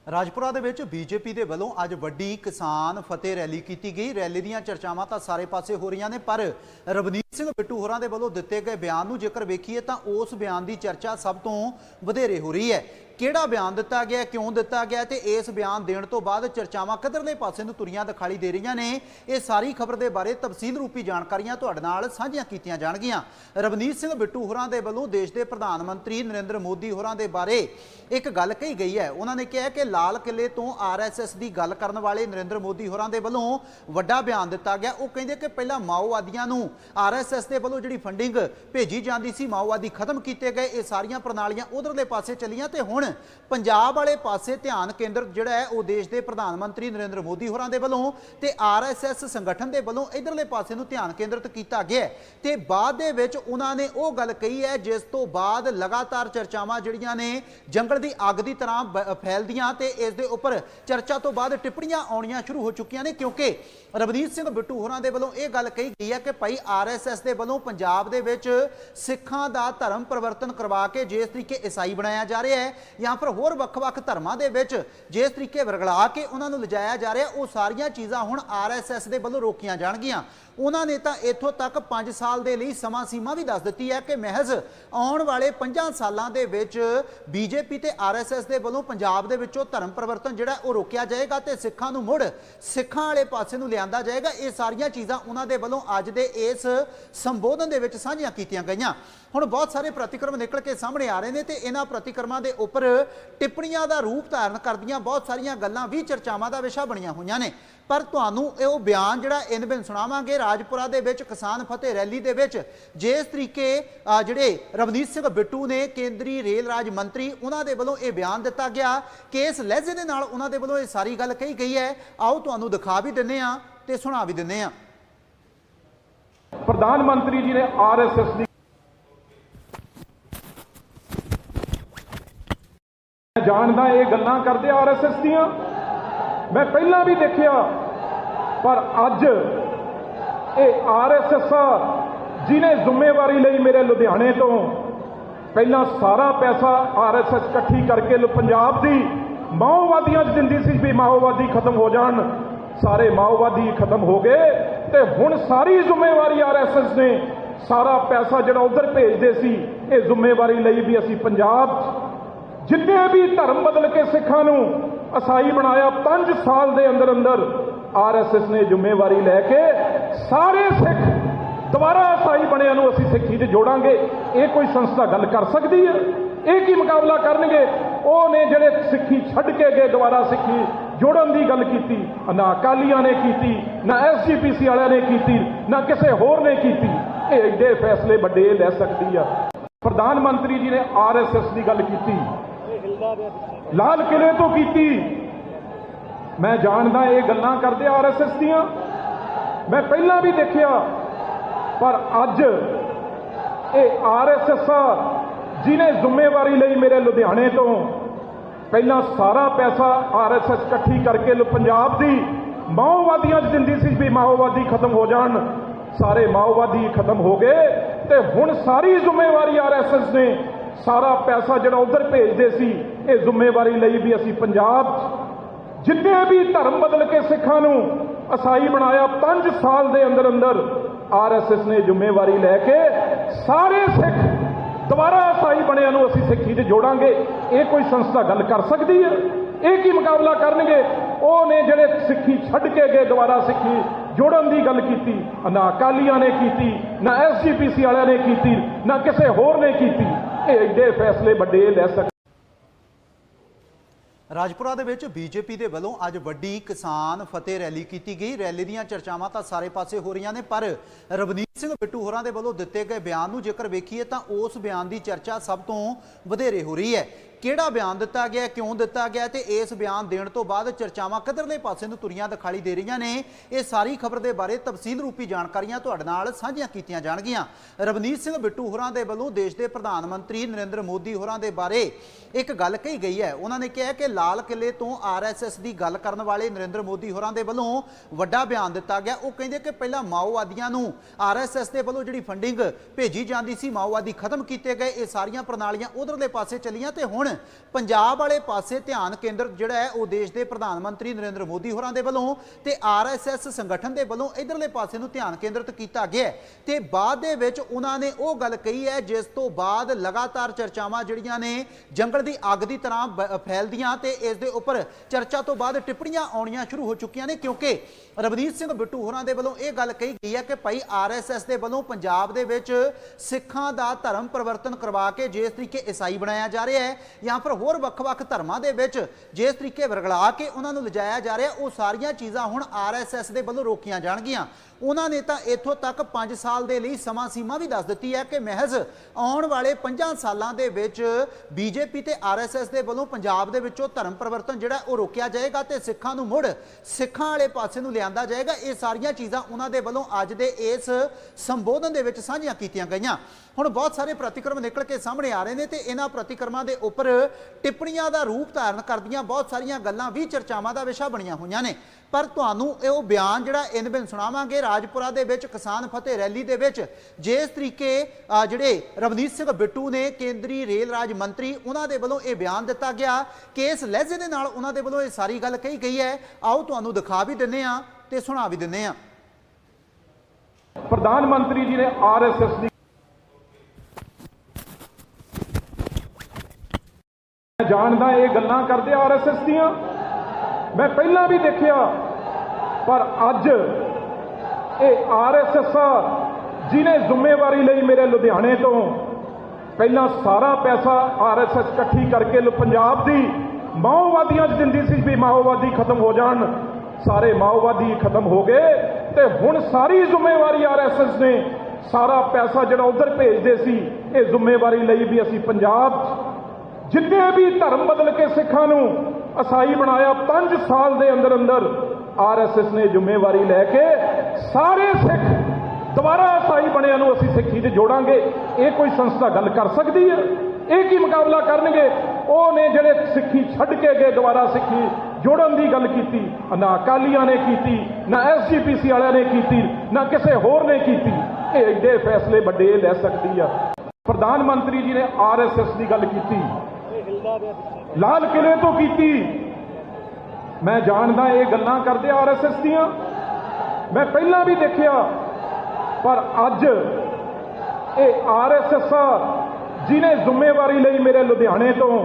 [SPEAKER 1] ਰਾਜਪੁਰਾ ਦੇ ਵਿੱਚ ਬੀਜੇਪੀ ਦੇ ਵੱਲੋਂ ਅੱਜ ਵੱਡੀ ਕਿਸਾਨ ਫਤਿਹ ਰੈਲੀ ਕੀਤੀ ਗਈ। ਰੈਲੀ ਦੀਆਂ ਚਰਚਾਵਾਂ ਤਾਂ ਸਾਰੇ ਪਾਸੇ ਹੋ ਰਹੀਆਂ ਨੇ, ਪਰ ਰਵਨੀਤ ਸਿੰਘ ਬਿੱਟੂ ਹੋਰਾਂ ਦੇ ਵੱਲੋਂ ਦਿੱਤੇ ਗਏ ਬਿਆਨ ਨੂੰ ਜੇਕਰ ਵੇਖੀਏ ਤਾਂ ਉਸ ਬਿਆਨ ਦੀ ਚਰਚਾ ਸਭ ਤੋਂ ਵਧੇਰੇ ਹੋ ਰਹੀ ਹੈ। ਕਿਹੜਾ ਬਿਆਨ ਦਿੱਤਾ ਗਿਆ, ਕਿਉਂ ਦਿੱਤਾ ਗਿਆ ਤੇ ਇਸ ਬਿਆਨ ਦੇਣ ਤੋਂ ਬਾਅਦ ਚਰਚਾਵਾਂ ਕਿੱਧਰਲੇ ਪਾਸੇ ਨੂੰ ਤੁਰੀਆਂ ਦਿਖਾਈ ਦੇ ਰਹੀਆਂ ਨੇ। ਇਹ ਸਾਰੀ ਖਬਰ ਦੇ ਬਾਰੇ ਤਫਸੀਲ ਰੂਪੀ ਜਾਣਕਾਰੀਆਂ ਤੁਹਾਡੇ ਨਾਲ ਸਾਂਝੀਆਂ ਕੀਤੀਆਂ ਜਾਣਗੀਆਂ। ਰਵਨੀਤ ਸਿੰਘ ਬਿੱਟੂ ਹੋਰਾਂ ਦੇ ਵੱਲੋਂ ਦੇਸ਼ ਦੇ ਪ੍ਰਧਾਨ ਮੰਤਰੀ ਨਰਿੰਦਰ ਮੋਦੀ ਹੋਰਾਂ ਦੇ ਬਾਰੇ ਇੱਕ ਗੱਲ ਕਹੀ ਗਈ ਹੈ। ਉਹਨਾਂ ਨੇ ਕਿਹਾ ਕਿ ਲਾਲ ਕਿਲੇ ਤੋਂ ਆਰਐਸਐਸ ਦੀ ਗੱਲ ਕਰਨ ਵਾਲੇ ਨਰਿੰਦਰ ਮੋਦੀ ਹੋਰਾਂ ਦੇ ਵੱਲੋਂ ਵੱਡਾ ਬਿਆਨ ਦਿੱਤਾ ਗਿਆ। ਉਹ ਕਹਿੰਦੇ ਕਿ ਪਹਿਲਾਂ ਮਾਓਵਾਦੀਆਂ ਨੂੰ ਆਰਐਸਐਸ ਦੇ ਵੱਲੋਂ ਜਿਹੜੀ ਫੰਡਿੰਗ ਭੇਜੀ ਜਾਂਦੀ ਸੀ, ਮਾਓਵਾਦੀ ਖਤਮ ਕੀਤੇ ਗਏ, ਇਹ ਸਾਰੀਆਂ ਪ੍ਰਣਾਲੀਆਂ ਉਧਰਲੇ ਪਾਸੇ ਚੱਲੀਆਂ ਤੇ ਹੁਣ ਹੁਣ ਪੰਜਾਬ ਵਾਲੇ ਪਾਸੇ ਧਿਆਨ ਕੇਂਦਰ ਜਿਹੜਾ ਹੈ, ਉਹ ਦੇਸ਼ ਦੇ ਪ੍ਰਧਾਨ ਮੰਤਰੀ ਨਰਿੰਦਰ ਮੋਦੀ ਹੋਰਾਂ ਦੇ ਵੱਲੋਂ ਤੇ ਆਰਐਸਐਸ ਸੰਗਠਨ ਦੇ ਵੱਲੋਂ ਇਧਰਲੇ ਪਾਸੇ ਨੂੰ ਧਿਆਨ ਕੇਂਦਰਿਤ ਕੀਤਾ ਗਿਆ ਤੇ ਬਾਅਦ ਦੇ ਵਿੱਚ ਉਹਨਾਂ ਨੇ ਉਹ ਗੱਲ ਕਹੀ ਹੈ, ਜਿਸ ਤੋਂ ਬਾਅਦ ਲਗਾਤਾਰ ਚਰਚਾਵਾਂ ਜਿਹੜੀਆਂ ਨੇ ਜੰਗਲ ਦੀ ਅੱਗ ਦੀ ਤਰ੍ਹਾਂ ਫੈਲਦੀਆਂ ਤੇ ਇਸ ਦੇ ਉੱਪਰ ਚਰਚਾ ਤੋਂ ਬਾਅਦ ਟਿੱਪਣੀਆਂ ਆਉਣੀਆਂ ਸ਼ੁਰੂ ਹੋ ਚੁੱਕੀਆਂ ਨੇ, ਕਿਉਂਕਿ ਰਵਨੀਤ ਸਿੰਘ ਬਿੱਟੂ ਹੋਰਾਂ ਦੇ ਵੱਲੋਂ ਇਹ ਗੱਲ ਕਹੀ ਗਈ ਹੈ ਕਿ ਭਾਈ ਆਰਐਸਐਸ ਦੇ ਵੱਲੋਂ ਪੰਜਾਬ ਦੇ ਵਿੱਚ ਸਿੱਖਾਂ ਦਾ ਧਰਮ ਪਰਿਵਰਤਨ ਕਰਵਾ ਕੇ ਜਿਸ ਤਰੀਕੇ ਈਸਾਈ ਬਣਾਇਆ ਜਾ ਰਿਹਾ ਹੈ ਜਾਂ ਫਿਰ ਹੋਰ ਵੱਖ-ਵੱਖ ਧਰਮਾਂ ਦੇ ਵਿੱਚ ਜਿਸ ਤਰੀਕੇ ਵਰਗਲਾ ਕੇ ਉਹਨਾਂ ਨੂੰ ਲਿਜਾਇਆ ਜਾ ਰਿਹਾ, ਉਹ ਸਾਰੀਆਂ ਚੀਜ਼ਾਂ ਹੁਣ ਆਰਐਸਐਸ ਦੇ ਵੱਲੋਂ ਰੋਕੀਆਂ ਜਾਣਗੀਆਂ। ਉਹਨਾਂ ਨੇ ਤਾਂ ਇੱਥੋਂ ਤੱਕ 5 ਸਾਲ ਦੇ ਲਈ ਸਮਾਂ ਸੀਮਾ ਵੀ ਦੱਸ ਦਿੱਤੀ ਹੈ ਕਿ ਮਹਿਜ਼ ਆਉਣ ਵਾਲੇ 5 ਸਾਲਾਂ ਦੇ ਵਿੱਚ ਬੀਜੇਪੀ ਤੇ ਆਰਐਸਐਸ ਦੇ ਵੱਲੋਂ ਪੰਜਾਬ ਦੇ ਵਿੱਚੋਂ ਧਰਮ ਪਰਿਵਰਤਨ ਜਿਹੜਾ ਉਹ ਰੋਕਿਆ ਜਾਏਗਾ ਤੇ ਸਿੱਖਾਂ ਨੂੰ ਮੁੜ ਸਿੱਖਾਂ ਵਾਲੇ ਪਾਸੇ ਨੂੰ ਲਿਆਂਦਾ ਜਾਏਗਾ। ਇਹ ਸਾਰੀਆਂ ਚੀਜ਼ਾਂ ਉਹਨਾਂ ਦੇ ਵੱਲੋਂ ਅੱਜ ਦੇ ਇਸ ਸੰਬੋਧਨ ਦੇ ਵਿੱਚ ਸਾਂਝੀਆਂ ਕੀਤੀਆਂ ਗਈਆਂ। ਹੁਣ ਬਹੁਤ ਸਾਰੇ ਪ੍ਰਤੀਕਰਮ ਨਿਕਲ ਕੇ ਸਾਹਮਣੇ ਆ ਰਹੇ ਨੇ ਤੇ ਇਹਨਾਂ ਪ੍ਰਤੀਕਰਮਾਂ ਦੇ ਉੱਪਰ ਟਿੱਪਣੀਆਂ ਦਾ ਰੂਪ ਧਾਰਨ ਕਰਦੀਆਂ ਬਹੁਤ ਸਾਰੀਆਂ ਗੱਲਾਂ ਵੀ ਚਰਚਾਵਾਂ ਦਾ ਵਿਸ਼ਾ ਬਣੀਆਂ ਹੋਈਆਂ ਨੇ। ਪਰ ਤੁਹਾਨੂੰ ਇਹ ਉਹ ਬਿਆਨ ਜਿਹੜਾ ਇਨ ਬਿਨ ਸੁਣਾਵਾਂਗੇ ਰਾਜਪੁਰਾ ਦੇ ਵਿੱਚ ਕਿਸਾਨ ਫਤਿਹ ਰੈਲੀ ਦੇ ਵਿੱਚ, ਜਿਸ ਤਰੀਕੇ ਜਿਹੜੇ ਰਵਨੀਤ ਸਿੰਘ ਬਿੱਟੂ ਨੇ ਕੇਂਦਰੀ ਰੇਲ ਰਾਜ ਮੰਤਰੀ, ਉਹਨਾਂ ਦੇ ਵੱਲੋਂ ਇਹ ਬਿਆਨ ਦਿੱਤਾ ਗਿਆ ਕਿ ਇਸ ਲਹਿਜੇ ਦੇ ਨਾਲ ਉਹਨਾਂ ਦੇ ਵੱਲੋਂ ਇਹ ਸਾਰੀ ਗੱਲ ਕਹੀ ਗਈ ਹੈ। ਆਓ ਤੁਹਾਨੂੰ ਦਿਖਾ ਵੀ ਦਿੰਨੇ ਆ ਤੇ ਸੁਣਾ ਵੀ ਦਿੰਨੇ ਆ
[SPEAKER 2] ਪ੍ਰਧਾਨ ਮੰਤਰੀ ਜੀ ਨੇ ਆਰਐਸਐਸ ਦੀ ਮੈਂ ਜਾਣਦਾ ਇਹ ਗੱਲਾਂ ਕਰਦੇ ਆਰਐਸਐਸ ਦੀਆਂ। ਮੈਂ ਪਹਿਲਾਂ ਵੀ ਦੇਖਿਆ, ਪਰ ਅੱਜ ਇਹ ਆਰਐਸਐਸ ਜਿਨੇ ਜ਼ਿੰਮੇਵਾਰੀ ਲਈ ਮੇਰੇ ਲੁਧਿਆਣੇ ਤੋਂ ਪਹਿਲਾਂ ਸਾਰਾ ਪੈਸਾ ਆਰਐਸਐਸ ਇਕੱਠੀ ਕਰਕੇ ਪੰਜਾਬ ਦੀ ਮਾਓਵਾਦੀਆਂ 'ਚ ਦਿੰਦੀ ਸੀ ਵੀ ਮਾਓਵਾਦੀ ਖਤਮ ਹੋ ਜਾਣ, ਸਾਰੇ ਮਾਓਵਾਦੀ ਖਤਮ ਹੋ ਗਏ ਤੇ ਹੁਣ ਸਾਰੀ ਜ਼ਿੰਮੇਵਾਰੀ ਆਰਐਸਐਸ ਨੇ ਸਾਰਾ ਪੈਸਾ ਜਿਹੜਾ ਉਧਰ ਭੇਜਦੇ ਸੀ, ਇਹ ਜ਼ਿੰਮੇਵਾਰੀ ਲਈ ਵੀ ਅਸੀਂ ਪੰਜਾਬ 'ਚ ਜਿੰਨੇ ਵੀ ਧਰਮ ਬਦਲ ਕੇ ਸਿੱਖਾਂ ਨੂੰ ਅਸਾਈ ਬਣਾਇਆ 5 ਸਾਲ ਦੇ ਅੰਦਰ ਅੰਦਰ ਆਰਐਸਐਸ ਨੇ ਜ਼ਿੰਮੇਵਾਰੀ ਲੈ ਕੇ ਸਾਰੇ ਸਿੱਖ ਦੁਬਾਰਾ ਅਸਾਈ ਬਣਿਆਂ ਨੂੰ ਅਸੀਂ ਸਿੱਖੀ 'ਚ ਜੋੜਾਂਗੇ। ਇਹ ਕੋਈ ਸੰਸਥਾ ਗੱਲ ਕਰ ਸਕਦੀ ਹੈ? ਇਹ ਕੀ ਮੁਕਾਬਲਾ ਕਰਨਗੇ? ਉਹ ਨੇ ਜਿਹੜੇ ਸਿੱਖੀ ਛੱਡ ਕੇ ਗਏ, ਦੁਬਾਰਾ ਸਿੱਖੀ ਜੋੜਨ ਦੀ ਗੱਲ ਕੀਤੀ, ਨਾ ਅਕਾਲੀਆਂ ਨੇ ਕੀਤੀ, ਨਾ ਐਸਜੀਪੀਸੀ ਵਾਲਿਆਂ ਨੇ ਕੀਤੀ, ਨਾ ਕਿਸੇ ਹੋਰ ਨੇ ਕੀਤੀ। ਇਹ ਐਡੇ ਫੈਸਲੇ ਵੱਡੇ ਲੈ ਸਕਦੀ ਆ। ਪ੍ਰਧਾਨ ਮੰਤਰੀ ਜੀ ਨੇ ਆਰਐਸਐਸ ਦੀ ਗੱਲ ਕੀਤੀ। ਲਾਲ ਕਿਲੇ ਤੋਂ ਕੀਤੀ। ਮੈਂ ਜਾਣਦਾ ਇਹ ਗੱਲਾਂ ਕਰਦੇ ਆਰਐਸਐਸ ਦੀਆਂ। ਮੈਂ ਪਹਿਲਾਂ ਵੀ ਦੇਖਿਆ, ਪਰ ਅੱਜ ਇਹ ਆਰਐਸਐਸ ਜਿਨੇ ਜ਼ਿੰਮੇਵਾਰੀ ਲਈ ਮੇਰੇ ਲੁਧਿਆਣੇ ਤੋਂ ਪਹਿਲਾਂ ਸਾਰਾ ਪੈਸਾ ਆਰਐਸਐਸ ਇਕੱਠੀ ਕਰਕੇ ਪੰਜਾਬ ਦੀ ਮਾਓਵਾਦੀਆਂ 'ਚ ਦਿੰਦੀ ਸੀ ਵੀ ਮਾਓਵਾਦੀ ਖਤਮ ਹੋ ਜਾਣ। ਸਾਰੇ ਮਾਓਵਾਦੀ ਖਤਮ ਹੋ ਗਏ ਤੇ ਹੁਣ ਸਾਰੀ ਜ਼ਿੰਮੇਵਾਰੀ ਆਰਐਸਐਸ ਨੇ ਸਾਰਾ ਪੈਸਾ ਜਿਹੜਾ ਉਧਰ ਭੇਜਦੇ ਸੀ, ਇਹ ਜ਼ਿੰਮੇਵਾਰੀ ਲਈ ਵੀ ਅਸੀਂ ਪੰਜਾਬ 'ਚ। ਜਿੰਨੇ ਵੀ ਧਰਮ ਬਦਲ ਕੇ ਸਿੱਖਾਂ ਨੂੰ ਅਸਾਈ ਬਣਾਇਆ 5 ਸਾਲ ਦੇ ਅੰਦਰ ਅੰਦਰ ਆਰਐਸਐਸ ਨੇ ਜ਼ਿੰਮੇਵਾਰੀ ਲੈ ਕੇ ਸਾਰੇ ਸਿੱਖ ਦੁਬਾਰਾ ਅਸਾਈ ਬਣਿਆਂ ਨੂੰ ਅਸੀਂ ਸਿੱਖੀ 'ਚ ਜੋੜਾਂਗੇ। ਇਹ ਕੋਈ ਸੰਸਥਾ ਗੱਲ ਕਰ ਸਕਦੀ ਹੈ? ਇਹ ਕੀ ਮੁਕਾਬਲਾ ਕਰਨਗੇ? ਉਹ ਨੇ ਜਿਹੜੇ ਸਿੱਖੀ ਛੱਡ ਕੇ ਗਏ, ਦੁਬਾਰਾ ਸਿੱਖੀ ਜੋੜਨ ਦੀ ਗੱਲ ਕੀਤੀ, ਨਾ ਅਕਾਲੀਆਂ ਨੇ ਕੀਤੀ, ਨਾ ਐਸਜੀਪੀਸੀ ਵਾਲਿਆਂ ਨੇ ਕੀਤੀ, ਨਾ ਕਿਸੇ ਹੋਰ ਨੇ ਕੀਤੀ। ਐਡੇ ਫੈਸਲੇ ਵੱਡੇ ਲੈ ਸਕ
[SPEAKER 1] ਰਾਜਪੁਰਾ ਦੇ ਵਿੱਚ ਬੀਜੇਪੀ ਦੇ ਵੱਲੋਂ ਅੱਜ ਵੱਡੀ ਕਿਸਾਨ ਫਤਿਹ ਰੈਲੀ ਕੀਤੀ ਗਈ। ਰੈਲੀ ਦੀਆਂ ਚਰਚਾਵਾਂ ਤਾਂ ਸਾਰੇ ਪਾਸੇ ਹੋ ਰਹੀਆਂ ਨੇ, ਪਰ ਰਵਨੀਤ ਸਿੰਘ ਬਿੱਟੂ ਹੋਰਾਂ ਦੇ ਵੱਲੋਂ ਦਿੱਤੇ ਗਏ ਬਿਆਨ ਨੂੰ ਜੇਕਰ ਵੇਖੀਏ ਤਾਂ ਉਸ ਬਿਆਨ ਦੀ ਚਰਚਾ ਸਭ ਤੋਂ ਵਧੇਰੇ ਹੋ ਰਹੀ ਹੈ। ਕਿਹੜਾ ਬਿਆਨ ਦਿੱਤਾ ਗਿਆ, ਕਿਉਂ ਦਿੱਤਾ ਗਿਆ ਤੇ ਇਸ ਬਿਆਨ ਦੇਣ ਤੋਂ ਬਾਅਦ ਚਰਚਾਵਾਂ ਕਿੱਧਰਲੇ ਪਾਸੇ ਨੂੰ ਤੁਰੀਆਂ ਦਿਖਾਈ ਦੇ ਰਹੀਆਂ ਨੇ। ਇਹ ਸਾਰੀ ਖਬਰ ਦੇ ਬਾਰੇ ਤਫਸੀਲ ਰੂਪੀ ਜਾਣਕਾਰੀਆਂ ਤੁਹਾਡੇ ਨਾਲ ਸਾਂਝੀਆਂ ਕੀਤੀਆਂ ਜਾਣਗੀਆਂ। ਰਵਨੀਤ ਸਿੰਘ ਬਿੱਟੂ ਹੋਰਾਂ ਦੇ ਵੱਲੋਂ ਦੇਸ਼ ਦੇ ਪ੍ਰਧਾਨ ਮੰਤਰੀ ਨਰਿੰਦਰ ਮੋਦੀ ਹੋਰਾਂ ਦੇ ਬਾਰੇ ਇੱਕ ਗੱਲ ਕਹੀ ਗਈ ਹੈ। ਉਹਨਾਂ ਨੇ ਕਿਹਾ ਕਿ ਲਾਲ ਕਿਲੇ ਤੋਂ ਆਰਐਸਐਸ ਦੀ ਗੱਲ ਕਰਨ ਵਾਲੇ ਨਰਿੰਦਰ ਮੋਦੀ ਹੋਰਾਂ ਦੇ ਵੱਲੋਂ ਵੱਡਾ ਬਿਆਨ ਦਿੱਤਾ ਗਿਆ। ਉਹ ਕਹਿੰਦੇ ਕਿ ਪਹਿਲਾਂ ਮਾਓਵਾਦੀਆਂ ਨੂੰ ਆਰਐਸਐਸ ਦੇ ਵੱਲੋਂ ਜਿਹੜੀ ਫੰਡਿੰਗ ਭੇਜੀ ਜਾਂਦੀ ਸੀ, ਮਾਓਵਾਦੀ ਖਤਮ ਕੀਤੇ ਗਏ। ਇਹ ਸਾਰੀਆਂ ਪ੍ਰਣਾਲੀਆਂ ਉਧਰਲੇ ਪਾਸੇ ਚੱਲੀਆਂ ਤੇ ਹੁਣ ਪੰਜਾਬ ਵਾਲੇ ਪਾਸੇ ਧਿਆਨ ਕੇਂਦਰ ਜਿਹੜਾ ਹੈ, ਉਹ ਦੇਸ਼ ਦੇ ਪ੍ਰਧਾਨ ਮੰਤਰੀ ਨਰਿੰਦਰ ਮੋਦੀ ਹੋਰਾਂ ਦੇ ਵੱਲੋਂ ਤੇ ਆਰਐਸਐਸ ਸੰਗਠਨ ਦੇ ਵੱਲੋਂ ਇਧਰਲੇ ਪਾਸੇ ਨੂੰ ਧਿਆਨ ਕੇਂਦਰਿਤ ਕੀਤਾ ਗਿਆ ਤੇ ਬਾਅਦ ਦੇ ਵਿੱਚ ਉਹਨਾਂ ਨੇ ਉਹ ਗੱਲ ਕਹੀ ਹੈ, ਜਿਸ ਤੋਂ ਬਾਅਦ ਲਗਾਤਾਰ ਚਰਚਾਵਾਂ ਜਿਹੜੀਆਂ ਨੇ, ਜੰਗਲ ਦੀ ਅੱਗ ਦੀ ਤਰ੍ਹਾਂ ਫੈਲਦੀਆਂ ਤੇ ਇਸ ਦੇ ਉੱਪਰ ਚਰਚਾ ਤੋਂ ਬਾਅਦ ਟਿੱਪਣੀਆਂ ਆਉਣੀਆਂ ਸ਼ੁਰੂ ਹੋ ਚੁੱਕੀਆਂ ਨੇ, ਕਿਉਂਕਿ ਰਵਨੀਤ ਸਿੰਘ ਬਿੱਟੂ ਹੋਰਾਂ ਦੇ ਵੱਲੋਂ ਇਹ ਗੱਲ ਕਹੀ ਗਈ ਹੈ ਕਿ ਭਾਈ ਆਰਐਸਐਸ ਦੇ ਵੱਲੋਂ ਪੰਜਾਬ ਦੇ ਵਿੱਚ ਸਿੱਖਾਂ ਦਾ ਧਰਮ ਪਰਿਵਰਤਨ ਕਰਵਾ ਕੇ ਜਿਸ ਤਰੀਕੇ ਈਸਾਈ ਬਣਾਇਆ ਜਾ ਰਿਹਾ ਹੈ ਜਾਂ ਫਿਰ ਹੋਰ ਵੱਖ-ਵੱਖ ਧਰਮਾਂ ਦੇ ਵਿੱਚ ਜਿਸ ਤਰੀਕੇ ਵਰਗਲਾ ਕੇ ਉਹਨਾਂ ਨੂੰ ਲਿਜਾਇਆ ਜਾ ਰਿਹਾ, ਉਹ ਸਾਰੀਆਂ ਚੀਜ਼ਾਂ ਹੁਣ ਆਰਐਸਐਸ ਦੇ ਵੱਲੋਂ ਰੋਕੀਆਂ ਜਾਣਗੀਆਂ। ਉਹਨਾਂ ਨੇ ਤਾਂ ਇੱਥੋਂ ਤੱਕ 5 ਸਾਲ ਦੇ ਲਈ ਸਮਾਂ ਸੀਮਾ ਵੀ ਦੱਸ ਦਿੱਤੀ ਹੈ ਕਿ ਮਹਿਜ਼ ਆਉਣ ਵਾਲੇ 5 ਸਾਲਾਂ ਦੇ ਵਿੱਚ ਬੀਜੇਪੀ ਤੇ ਆਰਐਸਐਸ ਦੇ ਵੱਲੋਂ ਪੰਜਾਬ ਦੇ ਵਿੱਚੋਂ ਧਰਮ ਪਰਿਵਰਤਨ ਜਿਹੜਾ ਉਹ ਰੋਕਿਆ ਜਾਏਗਾ ਤੇ ਸਿੱਖਾਂ ਨੂੰ ਮੁੜ ਸਿੱਖਾਂ ਵਾਲੇ ਪਾਸੇ ਨੂੰ ਲਿਆਂਦਾ ਜਾਏਗਾ। ਇਹ ਸਾਰੀਆਂ ਚੀਜ਼ਾਂ ਉਹਨਾਂ ਦੇ ਵੱਲੋਂ ਅੱਜ ਦੇ ਇਸ ਸੰਬੋਧਨ ਦੇ ਵਿੱਚ ਸਾਂਝੀਆਂ ਕੀਤੀਆਂ ਗਈਆਂ। ਹੁਣ ਬਹੁਤ ਸਾਰੇ ਪ੍ਰਤੀਕਰਮ ਨਿਕਲ ਕੇ ਸਾਹਮਣੇ ਆ ਰਹੇ ਨੇ ਤੇ ਇਹਨਾਂ ਪ੍ਰਤੀਕਰਮਾਂ ਦੇ ਉੱਪਰ ਟਿੱਪਣੀਆਂ ਦਾ ਰੂਪ ਧਾਰਨ ਕਰਦੀਆਂ ਬਹੁਤ ਸਾਰੀਆਂ ਗੱਲਾਂ ਵੀ ਚਰਚਾਵਾਂ ਦਾ ਵਿਸ਼ਾ ਬਣੀਆਂ ਹੋਈਆਂ ਨੇ। ਪਰ ਤੁਹਾਨੂੰ ਇਹ ਉਹ ਬਿਆਨ ਜਿਹੜਾ ਇਨ ਬਿਨ ਸੁਣਾਵਾਂਗੇ, ਰਾਜਪੁਰਾ ਦੇ ਵਿੱਚ ਕਿਸਾਨ ਫਤਿਹ ਰੈਲੀ ਦੇ ਵਿੱਚ ਜਿਸ ਤਰੀਕੇ ਜਿਹੜੇ ਰਵਨੀਤ ਸਿੰਘ ਬਿੱਟੂ ਨੇ ਕੇਂਦਰੀ ਰੇਲ ਰਾਜ ਮੰਤਰੀ, ਉਹਨਾਂ ਦੇ ਵੱਲੋਂ ਇਹ ਬਿਆਨ ਦਿੱਤਾ ਗਿਆ ਕਿ ਇਸ ਲਹਿਜੇ ਦੇ ਨਾਲ ਉਹਨਾਂ ਦੇ ਵੱਲੋਂ ਇਹ ਸਾਰੀ ਗੱਲ ਕਹੀ ਗਈ ਹੈ। ਆਓ ਤੁਹਾਨੂੰ ਦਿਖਾ ਵੀ ਦਿੰਨੇ ਆ ਤੇ ਸੁਣਾ ਵੀ ਦਿੰਨੇ ਆ
[SPEAKER 2] ਪ੍ਰਧਾਨ ਮੰਤਰੀ ਜੀ ਨੇ ਆਰਐਸਐਸ ਦੀ ਮੈਂ ਜਾਣਦਾ ਇਹ ਗੱਲਾਂ ਕਰਦੇ ਆਰਐਸਐਸ ਦੀਆਂ। ਮੈਂ ਪਹਿਲਾਂ ਵੀ ਦੇਖਿਆ, ਪਰ ਅੱਜ ਇਹ ਆਰਐਸਐਸ ਜਿਨੇ ਜ਼ਿੰਮੇਵਾਰੀ ਲਈ ਮੇਰੇ ਲੁਧਿਆਣੇ ਤੋਂ ਪਹਿਲਾਂ ਸਾਰਾ ਪੈਸਾ ਆਰਐਸਐਸ ਇਕੱਠੀ ਕਰਕੇ ਪੰਜਾਬ ਦੀ ਮਾਓਵਾਦੀਆਂ 'ਚ ਦਿੰਦੀ ਸੀ ਵੀ ਮਾਓਵਾਦੀ ਖਤਮ ਹੋ ਜਾਣ, ਸਾਰੇ ਮਾਓਵਾਦੀ ਖਤਮ ਹੋ ਗਏ ਤੇ ਹੁਣ ਸਾਰੀ ਜ਼ਿੰਮੇਵਾਰੀ ਆਰਐਸਐਸ ਨੇ ਸਾਰਾ ਪੈਸਾ ਜਿਹੜਾ ਉਧਰ ਭੇਜਦੇ ਸੀ, ਇਹ ਜ਼ਿੰਮੇਵਾਰੀ ਲਈ ਵੀ ਅਸੀਂ ਪੰਜਾਬ 'ਚ ਜਿੰਨੇ ਵੀ ਧਰਮ ਬਦਲ ਕੇ ਸਿੱਖਾਂ ਨੂੰ ਅਸਾਈ ਬਣਾਇਆ 5 ਸਾਲ ਦੇ ਅੰਦਰ ਅੰਦਰ ਆਰਐਸਐਸ ਨੇ ਜ਼ਿੰਮੇਵਾਰੀ ਲੈ ਕੇ ਸਾਰੇ ਸਿੱਖ ਦੁਬਾਰਾ ਅਸਾਈ ਬਣਿਆ ਨੂੰ ਅਸੀਂ ਸਿੱਖੀ 'ਚ ਜੋੜਾਂਗੇ। ਇਹ ਕੋਈ ਸੰਸਥਾ ਗੱਲ ਕਰ ਸਕਦੀ ਹੈ? ਇਹ ਕੀ ਮੁਕਾਬਲਾ ਕਰਨਗੇ? ਉਹ ਨੇ ਜਿਹੜੇ ਸਿੱਖੀ ਛੱਡ ਕੇ ਗਏ, ਦੁਬਾਰਾ ਸਿੱਖੀ ਜੋੜਨ ਦੀ ਗੱਲ ਕੀਤੀ, ਨਾ ਅਕਾਲੀਆਂ ਨੇ ਕੀਤੀ, ਨਾ ਐਸਜੀਪੀਸੀ ਵਾਲਿਆਂ ਨੇ ਕੀਤੀ, ਨਾ ਕਿਸੇ ਹੋਰ ਨੇ ਕੀਤੀ। ਇਹ ਐਡੇ ਫੈਸਲੇ ਵੱਡੇ ਲੈ ਸਕਦੀ ਆ। ਪ੍ਰਧਾਨ ਮੰਤਰੀ ਜੀ ਨੇ ਆਰਐਸਐਸ ਦੀ ਗੱਲ ਕੀਤੀ। ਲਾਲ ਕਿਲੇ ਤੋਂ ਕੀਤੀ। ਮੈਂ ਜਾਣਦਾ ਇਹ ਗੱਲਾਂ ਕਰਦੇ ਆਰਐਸਐਸ ਦੀਆਂ। ਮੈਂ ਪਹਿਲਾਂ ਵੀ ਦੇਖਿਆ, ਪਰ ਅੱਜ ਇਹ ਆਰਐਸਐਸ ਜਿਨੇ ਜ਼ਿੰਮੇਵਾਰੀ ਲਈ ਮੇਰੇ ਲੁਧਿਆਣੇ ਤੋਂ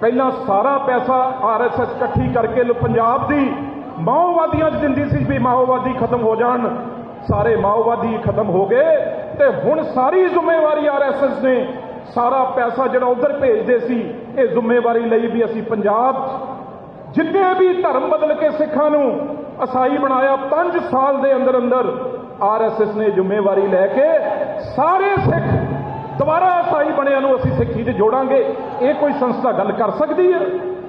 [SPEAKER 2] ਪਹਿਲਾਂ ਸਾਰਾ ਪੈਸਾ ਆਰਐਸਐਸ ਇਕੱਠੀ ਕਰਕੇ ਪੰਜਾਬ ਦੀ ਮਾਓਵਾਦੀਆਂ 'ਚ ਦਿੰਦੀ ਸੀ ਵੀ ਮਾਓਵਾਦੀ ਖਤਮ ਹੋ ਜਾਣ। ਸਾਰੇ ਮਾਓਵਾਦੀ ਖਤਮ ਹੋ ਗਏ ਤੇ ਹੁਣ ਸਾਰੀ ਜ਼ਿੰਮੇਵਾਰੀ ਆਰਐਸਐਸ ਨੇ ਸਾਰਾ ਪੈਸਾ ਜਿਹੜਾ ਉਧਰ ਭੇਜਦੇ ਸੀ, ਇਹ ਜ਼ਿੰਮੇਵਾਰੀ ਲਈ ਵੀ ਅਸੀਂ ਪੰਜਾਬ 'ਚ ਜਿੰਨੇ ਵੀ ਧਰਮ ਬਦਲ ਕੇ ਸਿੱਖਾਂ ਨੂੰ ਅਸਾਈ ਬਣਾਇਆ 5 ਸਾਲ ਦੇ ਅੰਦਰ ਅੰਦਰ ਆਰਐਸਐਸ ਨੇ ਜ਼ਿੰਮੇਵਾਰੀ ਲੈ ਕੇ ਸਾਰੇ ਸਿੱਖ ਦੁਬਾਰਾ ਅਸਾਈ ਬਣਿਆਂ ਨੂੰ ਅਸੀਂ ਸਿੱਖੀ 'ਚ ਜੋੜਾਂਗੇ। ਇਹ ਕੋਈ ਸੰਸਥਾ ਗੱਲ ਕਰ ਸਕਦੀ ਹੈ?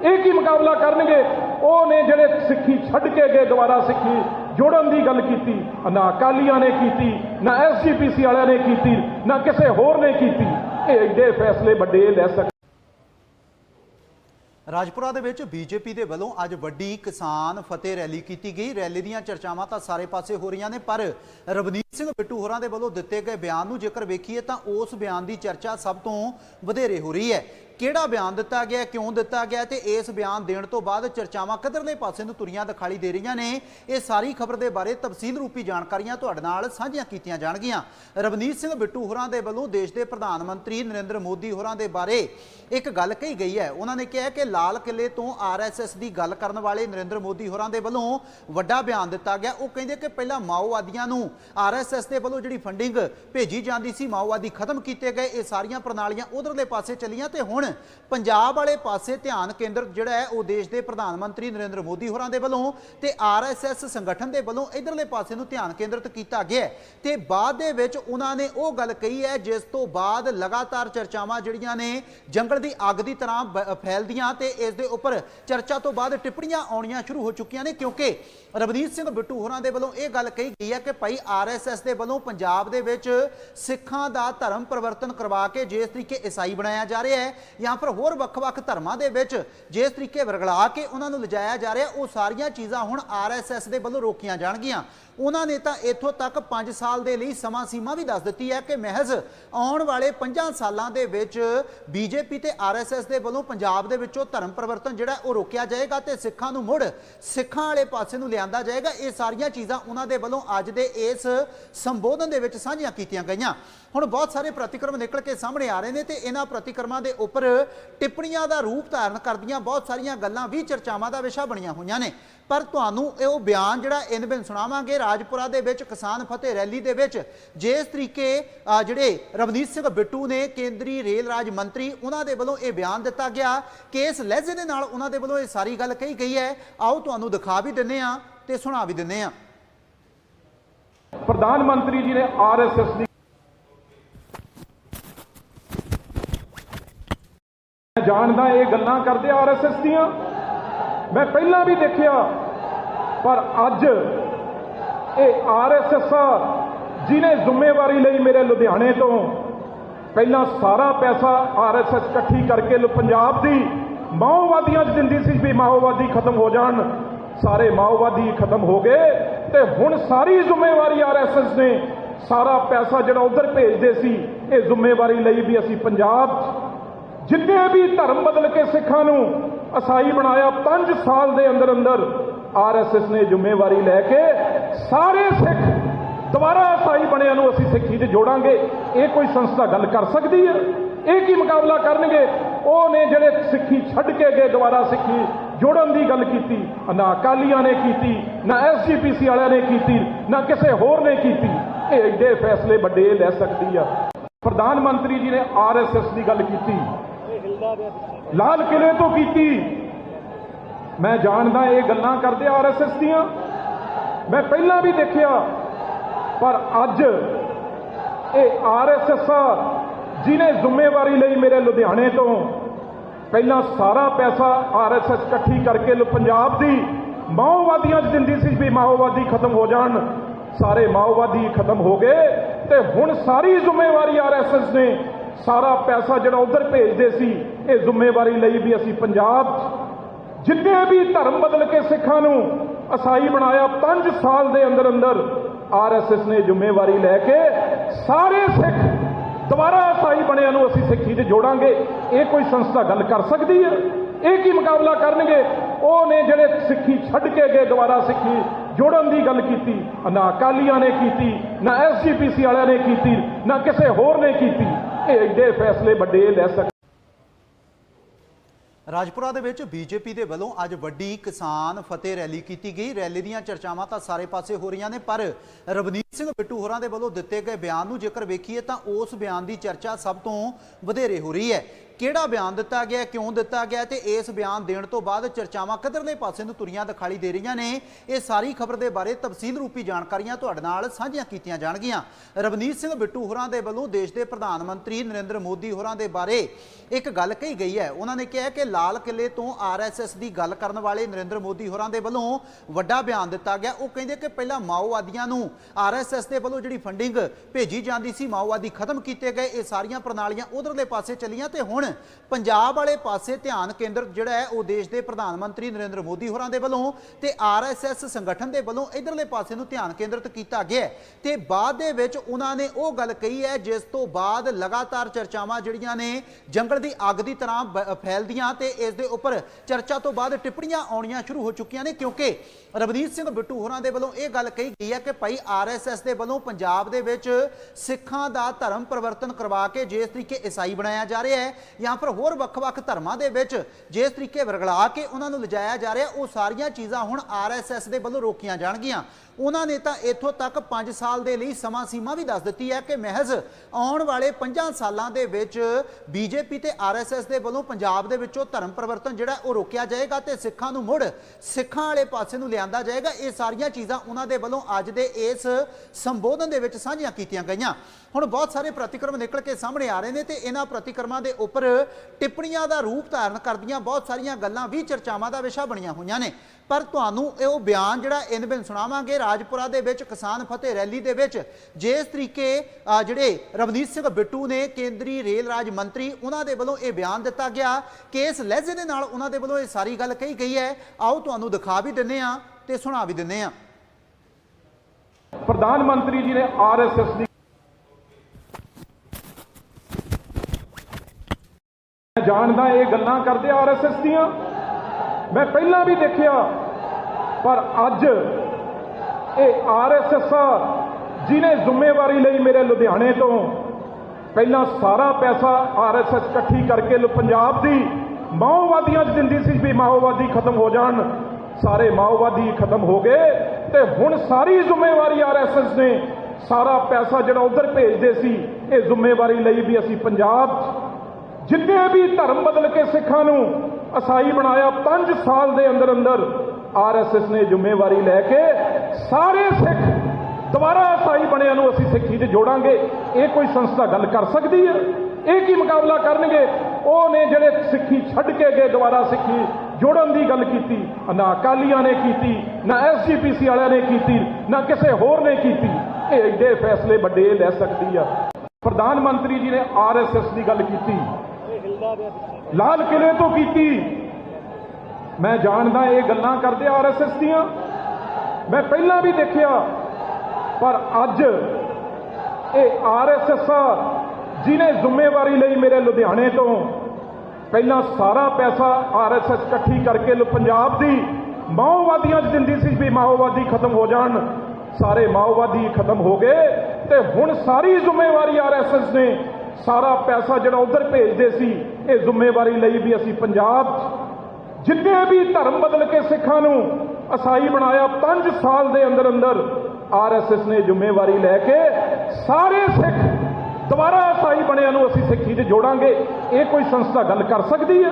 [SPEAKER 2] ਇਹ ਕੀ ਮੁਕਾਬਲਾ ਕਰਨਗੇ? ਉਹ ਨੇ ਜਿਹੜੇ ਸਿੱਖੀ ਛੱਡ ਕੇ ਗਏ, ਦੁਬਾਰਾ ਸਿੱਖੀ ਜੋੜਨ ਦੀ ਗੱਲ ਕੀਤੀ, ਨਾ ਅਕਾਲੀਆਂ ਨੇ ਕੀਤੀ, ਨਾ ਐਸਜੀਪੀਸੀ ਵਾਲਿਆਂ ਨੇ ਕੀਤੀ, ਨਾ ਕਿਸੇ ਹੋਰ ਨੇ ਕੀਤੀ। ਇਹ ਐਡੇ ਫੈਸਲੇ ਵੱਡੇ ਲੈ ਸਕ
[SPEAKER 1] ਰਾਜਪੁਰਾ ਦੇ ਵਿੱਚ ਬੀਜੇਪੀ ਦੇ ਵੱਲੋਂ ਅੱਜ ਵੱਡੀ ਕਿਸਾਨ ਫਤਿਹ ਰੈਲੀ ਕੀਤੀ ਗਈ। ਰੈਲੀ ਦੀਆਂ ਚਰਚਾਵਾਂ ਤਾਂ ਸਾਰੇ ਪਾਸੇ ਹੋ ਰਹੀਆਂ ਨੇ, ਪਰ ਰਵਨੀਤ ਸਿੰਘ ਬਿੱਟੂ ਹੋਰਾਂ ਦੇ ਵੱਲੋਂ ਦਿੱਤੇ ਗਏ ਬਿਆਨ ਨੂੰ ਜੇਕਰ ਵੇਖੀਏ ਤਾਂ ਉਸ ਬਿਆਨ ਦੀ ਚਰਚਾ ਸਭ ਤੋਂ ਵਧੇਰੇ ਹੋ ਰਹੀ ਹੈ। ਕਿਹੜਾ ਬਿਆਨ ਦਿੱਤਾ ਗਿਆ, ਕਿਉਂ ਦਿੱਤਾ ਗਿਆ ਤੇ ਇਸ ਬਿਆਨ ਦੇਣ ਤੋਂ ਬਾਅਦ ਚਰਚਾਵਾਂ ਕਿੱਧਰਲੇ ਪਾਸੇ ਨੂੰ ਤੁਰੀਆਂ ਦਿਖਾਈ ਦੇ ਰਹੀਆਂ ਨੇ। ਇਹ ਸਾਰੀ ਖਬਰ ਦੇ ਬਾਰੇ ਤਫਸੀਲ ਰੂਪੀ ਜਾਣਕਾਰੀਆਂ ਤੁਹਾਡੇ ਨਾਲ ਸਾਂਝੀਆਂ ਕੀਤੀਆਂ ਜਾਣਗੀਆਂ। ਰਵਨੀਤ ਸਿੰਘ ਬਿੱਟੂ ਹੋਰਾਂ ਦੇ ਵੱਲੋਂ ਦੇਸ਼ ਦੇ ਪ੍ਰਧਾਨ ਮੰਤਰੀ ਨਰਿੰਦਰ ਮੋਦੀ ਹੋਰਾਂ ਦੇ ਬਾਰੇ ਇੱਕ ਗੱਲ ਕਹੀ ਗਈ ਹੈ। ਉਹਨਾਂ ਨੇ ਕਿਹਾ ਕਿ ਲਾਲ ਕਿਲੇ ਤੋਂ ਆਰਐਸਐਸ ਦੀ ਗੱਲ ਕਰਨ ਵਾਲੇ ਨਰਿੰਦਰ ਮੋਦੀ ਹੋਰਾਂ ਦੇ ਵੱਲੋਂ ਵੱਡਾ ਬਿਆਨ ਦਿੱਤਾ ਗਿਆ। ਉਹ ਕਹਿੰਦੇ ਕਿ ਪਹਿਲਾਂ ਮਾਓਵਾਦੀਆਂ ਨੂੰ ਆਰਐਸਐਸ ਦੇ ਵੱਲੋਂ ਜਿਹੜੀ ਫੰਡਿੰਗ ਭੇਜੀ ਜਾਂਦੀ ਸੀ, ਮਾਓਵਾਦੀ ਖਤਮ ਕੀਤੇ ਗਏ, ਇਹ ਸਾਰੀਆਂ ਪ੍ਰਣਾਲੀਆਂ ਉਧਰਲੇ ਪਾਸੇ ਚੱਲੀਆਂ ਤੇ ਹੁਣ ਪੰਜਾਬ ਵਾਲੇ ਪਾਸੇ ਧਿਆਨ ਕੇਂਦਰ ਜਿਹੜਾ ਹੈ, ਉਹ ਦੇਸ਼ ਦੇ ਪ੍ਰਧਾਨ ਮੰਤਰੀ ਨਰਿੰਦਰ ਮੋਦੀ ਹੋਰਾਂ ਦੇ ਵੱਲੋਂ ਤੇ ਆਰਐਸਐਸ ਸੰਗਠਨ ਦੇ ਵੱਲੋਂ ਇਧਰਲੇ ਪਾਸੇ ਨੂੰ ਧਿਆਨ ਕੇਂਦਰਿਤ ਕੀਤਾ ਗਿਆ ਤੇ ਬਾਅਦ ਦੇ ਵਿੱਚ ਉਹਨਾਂ ਨੇ ਉਹ ਗੱਲ ਕਹੀ ਹੈ, ਜਿਸ ਤੋਂ ਬਾਅਦ ਲਗਾਤਾਰ ਚਰਚਾਵਾਂ ਜਿਹੜੀਆਂ ਨੇ, ਜੰਗਲ ਦੀ ਅੱਗ ਦੀ ਤਰ੍ਹਾਂ ਫੈਲਦੀਆਂ ਤੇ ਇਸ ਦੇ ਉੱਪਰ ਚਰਚਾ ਤੋਂ ਬਾਅਦ ਟਿੱਪਣੀਆਂ ਆਉਣੀਆਂ ਸ਼ੁਰੂ ਹੋ ਚੁੱਕੀਆਂ ਨੇ, ਕਿਉਂਕਿ ਰਵਨੀਤ ਸਿੰਘ ਬਿੱਟੂ ਹੋਰਾਂ ਦੇ ਵੱਲੋਂ ਇਹ ਗੱਲ ਕਹੀ ਗਈ ਹੈ ਕਿ ਭਾਈ ਆਰਐਸਐਸ ਦੇ ਵੱਲੋਂ ਪੰਜਾਬ ਦੇ ਵਿੱਚ ਸਿੱਖਾਂ ਦਾ ਧਰਮ ਪਰਿਵਰਤਨ ਕਰਵਾ ਕੇ ਜਿਸ ਤਰੀਕੇ ਈਸਾਈ ਬਣਾਇਆ ਜਾ ਰਿਹਾ ਹੈ ਜਾਂ ਫਿਰ ਹੋਰ ਵੱਖ-ਵੱਖ ਧਰਮਾਂ ਦੇ ਵਿੱਚ ਜਿਸ ਤਰੀਕੇ ਵਰਗਲਾ ਕੇ ਉਹਨਾਂ ਨੂੰ ਲਿਜਾਇਆ ਜਾ ਰਿਹਾ, ਉਹ ਸਾਰੀਆਂ ਚੀਜ਼ਾਂ ਹੁਣ ਆਰਐਸਐਸ ਦੇ ਵੱਲੋਂ ਰੋਕੀਆਂ ਜਾਣਗੀਆਂ। ਉਹਨਾਂ ਨੇ ਤਾਂ ਇੱਥੋਂ ਤੱਕ 5 ਸਾਲ ਦੇ ਲਈ ਸਮਾਂ ਸੀਮਾ ਵੀ ਦੱਸ ਦਿੱਤੀ ਹੈ ਕਿ ਮਹਿਜ਼ ਆਉਣ ਵਾਲੇ 5 ਸਾਲਾਂ ਦੇ ਵਿੱਚ ਬੀਜੇਪੀ ਤੇ ਆਰਐਸਐਸ ਦੇ ਵੱਲੋਂ ਪੰਜਾਬ ਦੇ ਵਿੱਚੋਂ ਧਰਮ ਪਰਿਵਰਤਨ ਜਿਹੜਾ, ਉਹ ਰੋਕਿਆ ਜਾਏਗਾ ਤੇ ਸਿੱਖਾਂ ਨੂੰ ਮੁੜ ਸਿੱਖਾਂ ਵਾਲੇ ਪਾਸੇ ਨੂੰ ਲਿਆਂਦਾ ਜਾਏਗਾ। ਇਹ ਸਾਰੀਆਂ ਚੀਜ਼ਾਂ ਉਹਨਾਂ ਦੇ ਵੱਲੋਂ ਅੱਜ ਦੇ ਇਸ ਸੰਬੋਧਨ ਦੇ ਵਿੱਚ ਸਾਂਝੀਆਂ ਕੀਤੀਆਂ ਗਈਆਂ। ਹੁਣ ਬਹੁਤ ਸਾਰੇ ਪ੍ਰਤੀਕਰਮ ਨਿਕਲ ਕੇ ਸਾਹਮਣੇ ਆ ਰਹੇ ਨੇ ਤੇ ਇਹਨਾਂ ਪ੍ਰਤੀਕਰਮਾਂ ਦੇ ਉੱਪਰ ਟਿੱਪਣੀਆਂ ਦਾ ਰੂਪ ਧਾਰਨ ਕਰਦੀਆਂ ਬਹੁਤ ਸਾਰੀਆਂ ਗੱਲਾਂ ਵੀ ਚਰਚਾਵਾਂ ਦਾ ਵਿਸ਼ਾ ਬਣੀਆਂ ਹੋਈਆਂ ਨੇ। ਪਰ ਤੁਹਾਨੂੰ ਇਹ ਉਹ ਬਿਆਨ ਜਿਹੜਾ ਇਨ ਬਿਨ ਸੁਣਾਵਾਂਗੇ, ਰਾਜਪੁਰਾ ਦੇ ਵਿੱਚ, ਕਿਸਾਨ ਫਤਿਹ ਰੈਲੀ ਦੇ ਵਿੱਚ, ਜਿਸ ਤਰੀਕੇ ਜਿਹੜੇ ਰਵਨੀਤ ਸਿੰਘ ਬਿੱਟੂ ਨੇ ਕੇਂਦਰੀ ਰੇਲ ਰਾਜ ਮੰਤਰੀ, ਉਹਨਾਂ ਦੇ ਵੱਲੋਂ ਇਹ ਬਿਆਨ ਦਿੱਤਾ ਗਿਆ ਕਿ ਇਸ ਲਹਿਜੇ ਦੇ ਨਾਲ ਉਹਨਾਂ ਦੇ ਵੱਲੋਂ ਇਹ ਸਾਰੀ ਗੱਲ ਕਹੀ ਗਈ ਹੈ। ਆਓ ਤੁਹਾਨੂੰ ਦਿਖਾ ਵੀ ਦਿੰਨੇ ਆ ਤੇ ਸੁਣਾ ਵੀ ਦਿੰਨੇ ਆ
[SPEAKER 2] ਪ੍ਰਧਾਨ ਮੰਤਰੀ ਜੀ ਨੇ ਆਰਐਸਐਸ ਦੀ ਮੈਂ ਜਾਣਦਾ ਇਹ ਗੱਲਾਂ ਕਰਦੇ ਆਰਐਸਐਸ ਦੀਆਂ। ਮੈਂ ਪਹਿਲਾਂ ਵੀ ਦੇਖਿਆ, ਪਰ ਅੱਜ ਇਹ ਆਰਐਸਐਸ ਜਿਨੇ ਜ਼ਿੰਮੇਵਾਰੀ ਲਈ ਮੇਰੇ ਲੁਧਿਆਣੇ ਤੋਂ ਪਹਿਲਾਂ ਸਾਰਾ ਪੈਸਾ ਆਰਐਸਐਸ ਇਕੱਠੀ ਕਰਕੇ ਪੰਜਾਬ ਦੀ ਮਾਓਵਾਦੀਆਂ 'ਚ ਦਿੰਦੀ ਸੀ ਵੀ ਮਾਓਵਾਦੀ ਖਤਮ ਹੋ ਜਾਣ। ਸਾਰੇ ਮਾਓਵਾਦੀ ਖਤਮ ਹੋ ਗਏ ਤੇ ਹੁਣ ਸਾਰੀ ਜ਼ਿੰਮੇਵਾਰੀ ਆਰਐਸਐਸ ਨੇ ਸਾਰਾ ਪੈਸਾ ਜਿਹੜਾ ਉਧਰ ਭੇਜਦੇ ਸੀ, ਇਹ ਜ਼ਿੰਮੇਵਾਰੀ ਲਈ ਵੀ ਅਸੀਂ ਪੰਜਾਬ 'ਚ ਜਿੰਨੇ ਵੀ ਧਰਮ ਬਦਲ ਕੇ ਸਿੱਖਾਂ ਨੂੰ ਅਸਾਈ ਬਣਾਇਆ 5 ਸਾਲ ਦੇ ਅੰਦਰ ਅੰਦਰ ਆਰਐਸਐਸ ਨੇ ਜ਼ਿੰਮੇਵਾਰੀ ਲੈ ਕੇ ਸਾਰੇ ਸਿੱਖ ਦੁਬਾਰਾ ਅਸਾਈ ਬਣਿਆਂ ਨੂੰ ਅਸੀਂ ਸਿੱਖੀ 'ਚ ਜੋੜਾਂਗੇ। ਇਹ ਕੋਈ ਸੰਸਥਾ ਗੱਲ ਕਰ ਸਕਦੀ ਹੈ? ਇਹ ਕੀ ਮੁਕਾਬਲਾ ਕਰਨਗੇ? ਉਹ ਨੇ ਜਿਹੜੇ ਸਿੱਖੀ ਛੱਡ ਕੇ ਗਏ, ਦੁਬਾਰਾ ਸਿੱਖੀ ਜੋੜਨ ਦੀ ਗੱਲ ਕੀਤੀ, ਨਾ ਅਕਾਲੀਆਂ ਨੇ ਕੀਤੀ, ਨਾ ਐਸਜੀਪੀਸੀ ਵਾਲਿਆਂ ਨੇ ਕੀਤੀ, ਨਾ ਕਿਸੇ ਹੋਰ ਨੇ ਕੀਤੀ। ਇਹ ਐਡੇ ਫੈਸਲੇ ਵੱਡੇ ਲੈ ਸਕਦੀ ਆ। ਪ੍ਰਧਾਨ ਮੰਤਰੀ ਜੀ ਨੇ ਆਰਐਸਐਸ ਦੀ ਗੱਲ ਕੀਤੀ। ਲਾਲ ਕਿਲੇ ਤੋਂ ਕੀਤੀ। ਮੈਂ ਜਾਣਦਾ ਇਹ ਗੱਲਾਂ ਕਰਦੇ ਆਰਐਸਐਸ ਦੀਆਂ। ਮੈਂ ਪਹਿਲਾਂ ਵੀ ਦੇਖਿਆ, ਪਰ ਅੱਜ ਇਹ ਆਰਐਸਐਸ ਜਿਨੇ ਜ਼ਿੰਮੇਵਾਰੀ ਲਈ ਮੇਰੇ ਲੁਧਿਆਣੇ ਤੋਂ ਪਹਿਲਾਂ ਸਾਰਾ ਪੈਸਾ ਆਰਐਸਐਸ ਇਕੱਠੀ ਕਰਕੇ ਪੰਜਾਬ ਦੀ ਮਾਓਵਾਦੀਆਂ 'ਚ ਦਿੰਦੀ ਸੀ ਵੀ ਮਾਓਵਾਦੀ ਖਤਮ ਹੋ ਜਾਣ। ਸਾਰੇ ਮਾਓਵਾਦੀ ਖਤਮ ਹੋ ਗਏ ਤੇ ਹੁਣ ਸਾਰੀ ਜ਼ਿੰਮੇਵਾਰੀ ਆਰਐਸਐਸ ਨੇ ਸਾਰਾ ਪੈਸਾ ਜਿਹੜਾ ਉਧਰ ਭੇਜਦੇ ਸੀ ਇਹ ਜ਼ਿੰਮੇਵਾਰੀ ਲਈ ਵੀ ਅਸੀਂ ਪੰਜਾਬ 'ਚ ਜਿੰਨੇ ਵੀ ਧਰਮ ਬਦਲ ਕੇ ਸਿੱਖਾਂ ਨੂੰ ਅਸਾਈ ਬਣਾਇਆ 5 ਸਾਲ ਦੇ ਅੰਦਰ ਅੰਦਰ ਆਰਐਸਐਸ ਨੇ ਜ਼ਿੰਮੇਵਾਰੀ ਲੈ ਕੇ ਸਾਰੇ ਸਿੱਖ ਦੁਬਾਰਾ ਅਸਾਈ ਬਣਿਆਂ ਨੂੰ ਅਸੀਂ ਸਿੱਖੀ 'ਚ ਜੋੜਾਂਗੇ। ਇਹ ਕੋਈ ਸੰਸਥਾ ਗੱਲ ਕਰ ਸਕਦੀ ਹੈ? ਇਹ ਕੀ ਮੁਕਾਬਲਾ ਕਰਨਗੇ? ਉਹ ਨੇ ਜਿਹੜੇ ਸਿੱਖੀ ਛੱਡ ਕੇ ਗਏ, ਦੁਬਾਰਾ ਸਿੱਖੀ ਜੋੜਨ ਦੀ ਗੱਲ ਕੀਤੀ, ਨਾ ਅਕਾਲੀਆਂ ਨੇ ਕੀਤੀ, ਨਾ ਐਸਜੀਪੀਸੀ ਵਾਲਿਆਂ ਨੇ ਕੀਤੀ, ਨਾ ਕਿਸੇ ਹੋਰ ਨੇ ਕੀਤੀ। ਇਹ ਐਡੇ ਫੈਸਲੇ ਵੱਡੇ ਲੈ ਸਕ
[SPEAKER 1] ਰਾਜਪੁਰਾ ਦੇ ਵਿੱਚ ਬੀਜੇਪੀ ਦੇ ਵੱਲੋਂ ਅੱਜ ਵੱਡੀ ਕਿਸਾਨ ਫਤਿਹ ਰੈਲੀ ਕੀਤੀ ਗਈ। ਰੈਲੀ ਦੀਆਂ ਚਰਚਾਵਾਂ ਤਾਂ ਸਾਰੇ ਪਾਸੇ ਹੋ ਰਹੀਆਂ ਨੇ, ਪਰ ਰਵਨੀਤ ਸਿੰਘ ਬਿੱਟੂ ਹੋਰਾਂ ਦੇ ਵੱਲੋਂ ਦਿੱਤੇ ਗਏ ਬਿਆਨ ਨੂੰ ਜੇਕਰ ਵੇਖੀਏ ਤਾਂ ਉਸ ਬਿਆਨ ਦੀ ਚਰਚਾ ਸਭ ਤੋਂ ਵਧੇਰੇ ਹੋ ਰਹੀ ਹੈ। ਕਿਹੜਾ ਬਿਆਨ ਦਿੱਤਾ ਗਿਆ, ਕਿਉਂ ਦਿੱਤਾ ਗਿਆ ਤੇ ਇਸ ਬਿਆਨ ਦੇਣ ਤੋਂ ਬਾਅਦ ਚਰਚਾਵਾਂ ਕਿੱਧਰਲੇ ਪਾਸੇ ਨੂੰ ਤੁਰੀਆਂ ਦਿਖਾਈ ਦੇ ਰਹੀਆਂ ਨੇ, ਇਹ ਸਾਰੀ ਖਬਰ ਦੇ ਬਾਰੇ ਤਫਸੀਲ ਰੂਪੀ ਜਾਣਕਾਰੀਆਂ ਤੁਹਾਡੇ ਨਾਲ ਸਾਂਝੀਆਂ ਕੀਤੀਆਂ ਜਾਣਗੀਆਂ। ਰਵਨੀਤ ਸਿੰਘ ਬਿੱਟੂ ਹੋਰਾਂ ਦੇ ਵੱਲੋਂ ਦੇਸ਼ ਦੇ ਪ੍ਰਧਾਨ ਮੰਤਰੀ ਨਰਿੰਦਰ ਮੋਦੀ ਹੋਰਾਂ ਦੇ ਬਾਰੇ ਇੱਕ ਗੱਲ ਕਹੀ ਗਈ ਹੈ। ਉਹਨਾਂ ਨੇ ਕਿਹਾ ਕਿ ਲਾਲ ਕਿਲੇ ਤੋਂ ਆਰਐਸਐਸ ਦੀ ਗੱਲ ਕਰਨ ਵਾਲੇ ਨਰਿੰਦਰ ਮੋਦੀ ਹੋਰਾਂ ਦੇ ਵੱਲੋਂ ਵੱਡਾ ਬਿਆਨ ਦਿੱਤਾ ਗਿਆ। ਉਹ ਕਹਿੰਦੇ ਕਿ ਪਹਿਲਾਂ ਮਾਓਵਾਦੀਆਂ ਨੂੰ ਆਰਐਸਐਸ ਦੇ ਵੱਲੋਂ ਜਿਹੜੀ ਫੰਡਿੰਗ ਭੇਜੀ ਜਾਂਦੀ ਸੀ, ਮਾਓਵਾਦੀ ਖਤਮ ਕੀਤੇ ਗਏ, ਇਹ ਸਾਰੀਆਂ ਪ੍ਰਣਾਲੀਆਂ ਉਧਰਲੇ ਪਾਸੇ ਚੱਲੀਆਂ ਤੇ ਹੁਣ ਪੰਜਾਬ ਵਾਲੇ ਪਾਸੇ ਧਿਆਨ ਕੇਂਦਰ ਜਿਹੜਾ ਹੈ, ਉਹ ਦੇਸ਼ ਦੇ ਪ੍ਰਧਾਨ ਮੰਤਰੀ ਨਰਿੰਦਰ ਮੋਦੀ ਹੋਰਾਂ ਦੇ ਵੱਲੋਂ ਤੇ ਆਰਐਸਐਸ ਸੰਗਠਨ ਦੇ ਵੱਲੋਂ ਇਧਰਲੇ ਪਾਸੇ ਨੂੰ ਧਿਆਨ ਕੇਂਦਰਿਤ ਕੀਤਾ ਗਿਆ ਤੇ ਬਾਅਦ ਦੇ ਵਿੱਚ ਉਹਨਾਂ ਨੇ ਉਹ ਗੱਲ ਕਹੀ ਹੈ, ਜਿਸ ਤੋਂ ਬਾਅਦ ਲਗਾਤਾਰ ਚਰਚਾਵਾਂ ਜਿਹੜੀਆਂ ਨੇ ਜੰਗਲ ਦੀ ਅੱਗ ਦੀ ਤਰ੍ਹਾਂ ਫੈਲਦੀਆਂ ਤੇ ਇਸ ਦੇ ਉੱਪਰ ਚਰਚਾ ਤੋਂ ਬਾਅਦ ਟਿੱਪਣੀਆਂ ਆਉਣੀਆਂ ਸ਼ੁਰੂ ਹੋ ਚੁੱਕੀਆਂ ਨੇ, ਕਿਉਂਕਿ ਰਵਨੀਤ ਸਿੰਘ ਬਿੱਟੂ ਹੋਰਾਂ ਦੇ ਵੱਲੋਂ ਇਹ ਗੱਲ ਕਹੀ ਗਈ ਹੈ ਕਿ ਭਾਈ ਆਰਐਸਐਸ ਦੇ ਵੱਲੋਂ ਪੰਜਾਬ ਦੇ ਵਿੱਚ ਸਿੱਖਾਂ ਦਾ ਧਰਮ ਪਰਿਵਰਤਨ ਕਰਵਾ ਕੇ ਜਿਸ ਤਰੀਕੇ ਈਸਾਈ ਬਣਾਇਆ ਜਾ ਰਿਹਾ ਹੈ ਜਾਂ ਫਿਰ ਹੋਰ ਵੱਖ-ਵੱਖ ਧਰਮਾਂ ਦੇ ਵਿੱਚ ਜਿਸ ਤਰੀਕੇ ਵਰਗਲਾ ਕੇ ਉਹਨਾਂ ਨੂੰ ਲਿਜਾਇਆ ਜਾ ਰਿਹਾ, ਉਹ ਸਾਰੀਆਂ ਚੀਜ਼ਾਂ ਹੁਣ ਆਰਐਸਐਸ ਦੇ ਵੱਲੋਂ ਰੋਕੀਆਂ ਜਾਣਗੀਆਂ। ਉਹਨਾਂ ਨੇ ਤਾਂ ਇੱਥੋਂ ਤੱਕ 5 ਸਾਲ ਦੇ ਲਈ ਸਮਾਂ ਸੀਮਾ ਵੀ ਦੱਸ ਦਿੱਤੀ ਹੈ ਕਿ ਮਹਿਜ਼ ਆਉਣ ਵਾਲੇ 5 ਸਾਲਾਂ ਦੇ ਵਿੱਚ ਬੀਜੇਪੀ ਤੇ ਆਰਐਸਐਸ ਦੇ ਵੱਲੋਂ ਪੰਜਾਬ ਦੇ ਵਿੱਚੋਂ ਧਰਮ ਪਰਿਵਰਤਨ ਜਿਹੜਾ ਉਹ ਰੋਕਿਆ ਜਾਏਗਾ ਤੇ ਸਿੱਖਾਂ ਨੂੰ ਮੁੜ ਸਿੱਖਾਂ ਵਾਲੇ ਪਾਸੇ ਨੂੰ ਲਿਆਂਦਾ ਜਾਏਗਾ। ਇਹ ਸਾਰੀਆਂ ਚੀਜ਼ਾਂ ਉਹਨਾਂ ਦੇ ਵੱਲੋਂ ਅੱਜ ਦੇ ਇਸ ਸੰਬੋਧਨ ਦੇ ਵਿੱਚ ਸਾਂਝੀਆਂ ਕੀਤੀਆਂ ਗਈਆਂ। ਹੁਣ ਬਹੁਤ ਸਾਰੇ ਪ੍ਰਤੀਕਰਮ ਨਿਕਲ ਕੇ ਸਾਹਮਣੇ ਆ ਰਹੇ ਨੇ ਤੇ ਇਹਨਾਂ ਪ੍ਰਤੀਕਰਮਾਂ ਦੇ ਉੱਪਰ ਟਿੱਪਣੀਆਂ ਦਾ ਰੂਪ ਧਾਰਨ ਕਰਦੀਆਂ ਬਹੁਤ ਸਾਰੀਆਂ ਗੱਲਾਂ ਵੀ ਚਰਚਾਵਾਂ ਦਾ ਵਿਸ਼ਾ ਬਣੀਆਂ ਹੋਈਆਂ ਨੇ। ਪਰ ਤੁਹਾਨੂੰ ਇਹ ਉਹ ਬਿਆਨ ਜਿਹੜਾ ਇਨ ਬਿਨ ਸੁਣਾਵਾਂਗੇ, ਰਾਜਪੁਰਾ ਦੇ ਵਿੱਚ ਕਿਸਾਨ ਫਤਿਹ ਰੈਲੀ ਦੇ ਵਿੱਚ ਜਿਸ ਤਰੀਕੇ ਜਿਹੜੇ ਰਵਨੀਤ ਸਿੰਘ ਬਿੱਟੂ ਨੇ ਕੇਂਦਰੀ ਰੇਲ ਰਾਜ ਮੰਤਰੀ, ਉਹਨਾਂ ਦੇ ਵੱਲੋਂ ਇਹ ਬਿਆਨ ਦਿੱਤਾ ਗਿਆ ਕਿ ਇਸ ਲਹਿਜੇ ਦੇ ਨਾਲ ਉਹਨਾਂ ਦੇ ਵੱਲੋਂ ਇਹ ਸਾਰੀ ਗੱਲ ਕਹੀ ਗਈ ਹੈ। ਆਓ ਤੁਹਾਨੂੰ ਦਿਖਾ ਵੀ ਦਿੰਨੇ ਆ ਤੇ ਸੁਣਾ ਵੀ ਦਿੰਨੇ ਆ
[SPEAKER 2] ਪ੍ਰਧਾਨ ਮੰਤਰੀ ਜੀ ਨੇ ਆਰਐਸਐਸ ਦੀ ਜਾਣਦਾ ਇਹ ਗੱਲਾਂ ਕਰਦੇ ਆਰਐਸਐਸ ਦੀਆਂ। ਮੈਂ ਪਹਿਲਾਂ ਵੀ ਦੇਖਿਆ ਪਰ ਅੱਜ ਇਹ ਆਰਐਸਐਸ ਜਿਨੇ ਜ਼ਿੰਮੇਵਾਰੀ ਲਈ ਮੇਰੇ ਲੁਧਿਆਣੇ ਤੋਂ ਪਹਿਲਾਂ ਸਾਰਾ ਪੈਸਾ ਆਰਐਸਐਸ ਇਕੱਠੀ ਕਰਕੇ ਪੰਜਾਬ ਦੀ ਮਾਓਵਾਦੀਆਂ 'ਚ ਦਿੰਦੀ ਸੀ ਵੀ ਮਾਓਵਾਦੀ ਖਤਮ ਹੋ ਜਾਣ, ਸਾਰੇ ਮਾਓਵਾਦੀ ਖਤਮ ਹੋ ਗਏ ਤੇ ਹੁਣ ਸਾਰੀ ਜ਼ਿੰਮੇਵਾਰੀ ਆਰਐਸਐਸ ਨੇ ਸਾਰਾ ਪੈਸਾ ਜਿਹੜਾ ਉਧਰ ਭੇਜਦੇ ਸੀ, ਇਹ ਜ਼ਿੰਮੇਵਾਰੀ ਲਈ ਵੀ ਅਸੀਂ ਪੰਜਾਬ 'ਚ ਜਿੰਨੇ ਵੀ ਧਰਮ ਬਦਲ ਕੇ ਸਿੱਖਾਂ ਨੂੰ ਅਸਾਈ ਬਣਾਇਆ 5 ਸਾਲ ਦੇ ਅੰਦਰ ਅੰਦਰ ਆਰਐਸਐਸ ਨੇ ਜ਼ਿੰਮੇਵਾਰੀ ਲੈ ਕੇ ਸਾਰੇ ਸਿੱਖ ਦੁਬਾਰਾ ਸਾਈ ਬਣਿਆ ਨੂੰ ਅਸੀਂ ਸਿੱਖੀ 'ਚ ਜੋੜਾਂਗੇ। ਇਹ ਕੋਈ ਸੰਸਥਾ ਗੱਲ ਕਰ ਸਕਦੀ ਹੈ? ਇਹ ਕੀ ਮੁਕਾਬਲਾ ਕਰਨਗੇ? ਉਹ ਨੇ ਜਿਹੜੇ ਸਿੱਖੀ ਛੱਡ ਕੇ ਗਏ, ਦੁਬਾਰਾ ਸਿੱਖੀ ਜੋੜਨ ਦੀ ਗੱਲ ਕੀਤੀ, ਨਾ ਅਕਾਲੀਆਂ ਨੇ ਕੀਤੀ, ਨਾ ਐਸਜੀਪੀਸੀ ਵਾਲਿਆਂ ਨੇ ਕੀਤੀ, ਨਾ ਕਿਸੇ ਹੋਰ ਨੇ ਕੀਤੀ। ਇਹ ਐਡੇ ਫੈਸਲੇ ਵੱਡੇ ਲੈ ਸਕਦੀ ਆ। ਪ੍ਰਧਾਨ ਮੰਤਰੀ ਜੀ ਨੇ ਆਰਐਸਐਸ ਦੀ ਗੱਲ ਕੀਤੀ। ਲਾਲ ਕਿਲੇ ਤੋਂ ਕੀਤੀ। ਮੈਂ ਜਾਣਦਾ ਇਹ ਗੱਲਾਂ ਕਰਦੇ ਆਰਐਸਐਸ ਦੀਆਂ। ਮੈਂ ਪਹਿਲਾਂ ਵੀ ਦੇਖਿਆ, ਪਰ ਅੱਜ ਇਹ ਆਰਐਸਐਸ ਜਿਹਨੇ ਜ਼ਿੰਮੇਵਾਰੀ ਲਈ ਮੇਰੇ ਲੁਧਿਆਣੇ ਤੋਂ ਪਹਿਲਾਂ ਸਾਰਾ ਪੈਸਾ ਆਰਐਸਐਸ ਇਕੱਠੀ ਕਰਕੇ ਪੰਜਾਬ ਦੀ ਮਾਓਵਾਦੀਆਂ 'ਚ ਦਿੰਦੀ ਸੀ ਵੀ ਮਾਓਵਾਦੀ ਖਤਮ ਹੋ ਜਾਣ। ਸਾਰੇ ਮਾਓਵਾਦੀ ਖਤਮ ਹੋ ਗਏ ਤੇ ਹੁਣ ਸਾਰੀ ਜ਼ਿੰਮੇਵਾਰੀ ਆਰਐਸਐਸ ਨੇ ਸਾਰਾ ਪੈਸਾ ਜਿਹੜਾ ਉਧਰ ਭੇਜਦੇ ਸੀ, ਇਹ ਜ਼ਿੰਮੇਵਾਰੀ ਲਈ ਵੀ ਅਸੀਂ ਪੰਜਾਬ 'ਚ ਜਿੰਨੇ ਵੀ ਧਰਮ ਬਦਲ ਕੇ ਸਿੱਖਾਂ ਨੂੰ ਅਸਾਈ ਬਣਾਇਆ 5 ਸਾਲ ਦੇ ਅੰਦਰ ਅੰਦਰ ਆਰਐਸਐਸ ਨੇ ਜ਼ਿੰਮੇਵਾਰੀ ਲੈ ਕੇ ਸਾਰੇ ਸਿੱਖ ਦੁਬਾਰਾ ਅਸਾਈ ਬਣਿਆ ਨੂੰ ਅਸੀਂ ਸਿੱਖੀ 'ਚ ਜੋੜਾਂਗੇ। ਇਹ ਕੋਈ ਸੰਸਥਾ ਗੱਲ ਕਰ ਸਕਦੀ ਹੈ?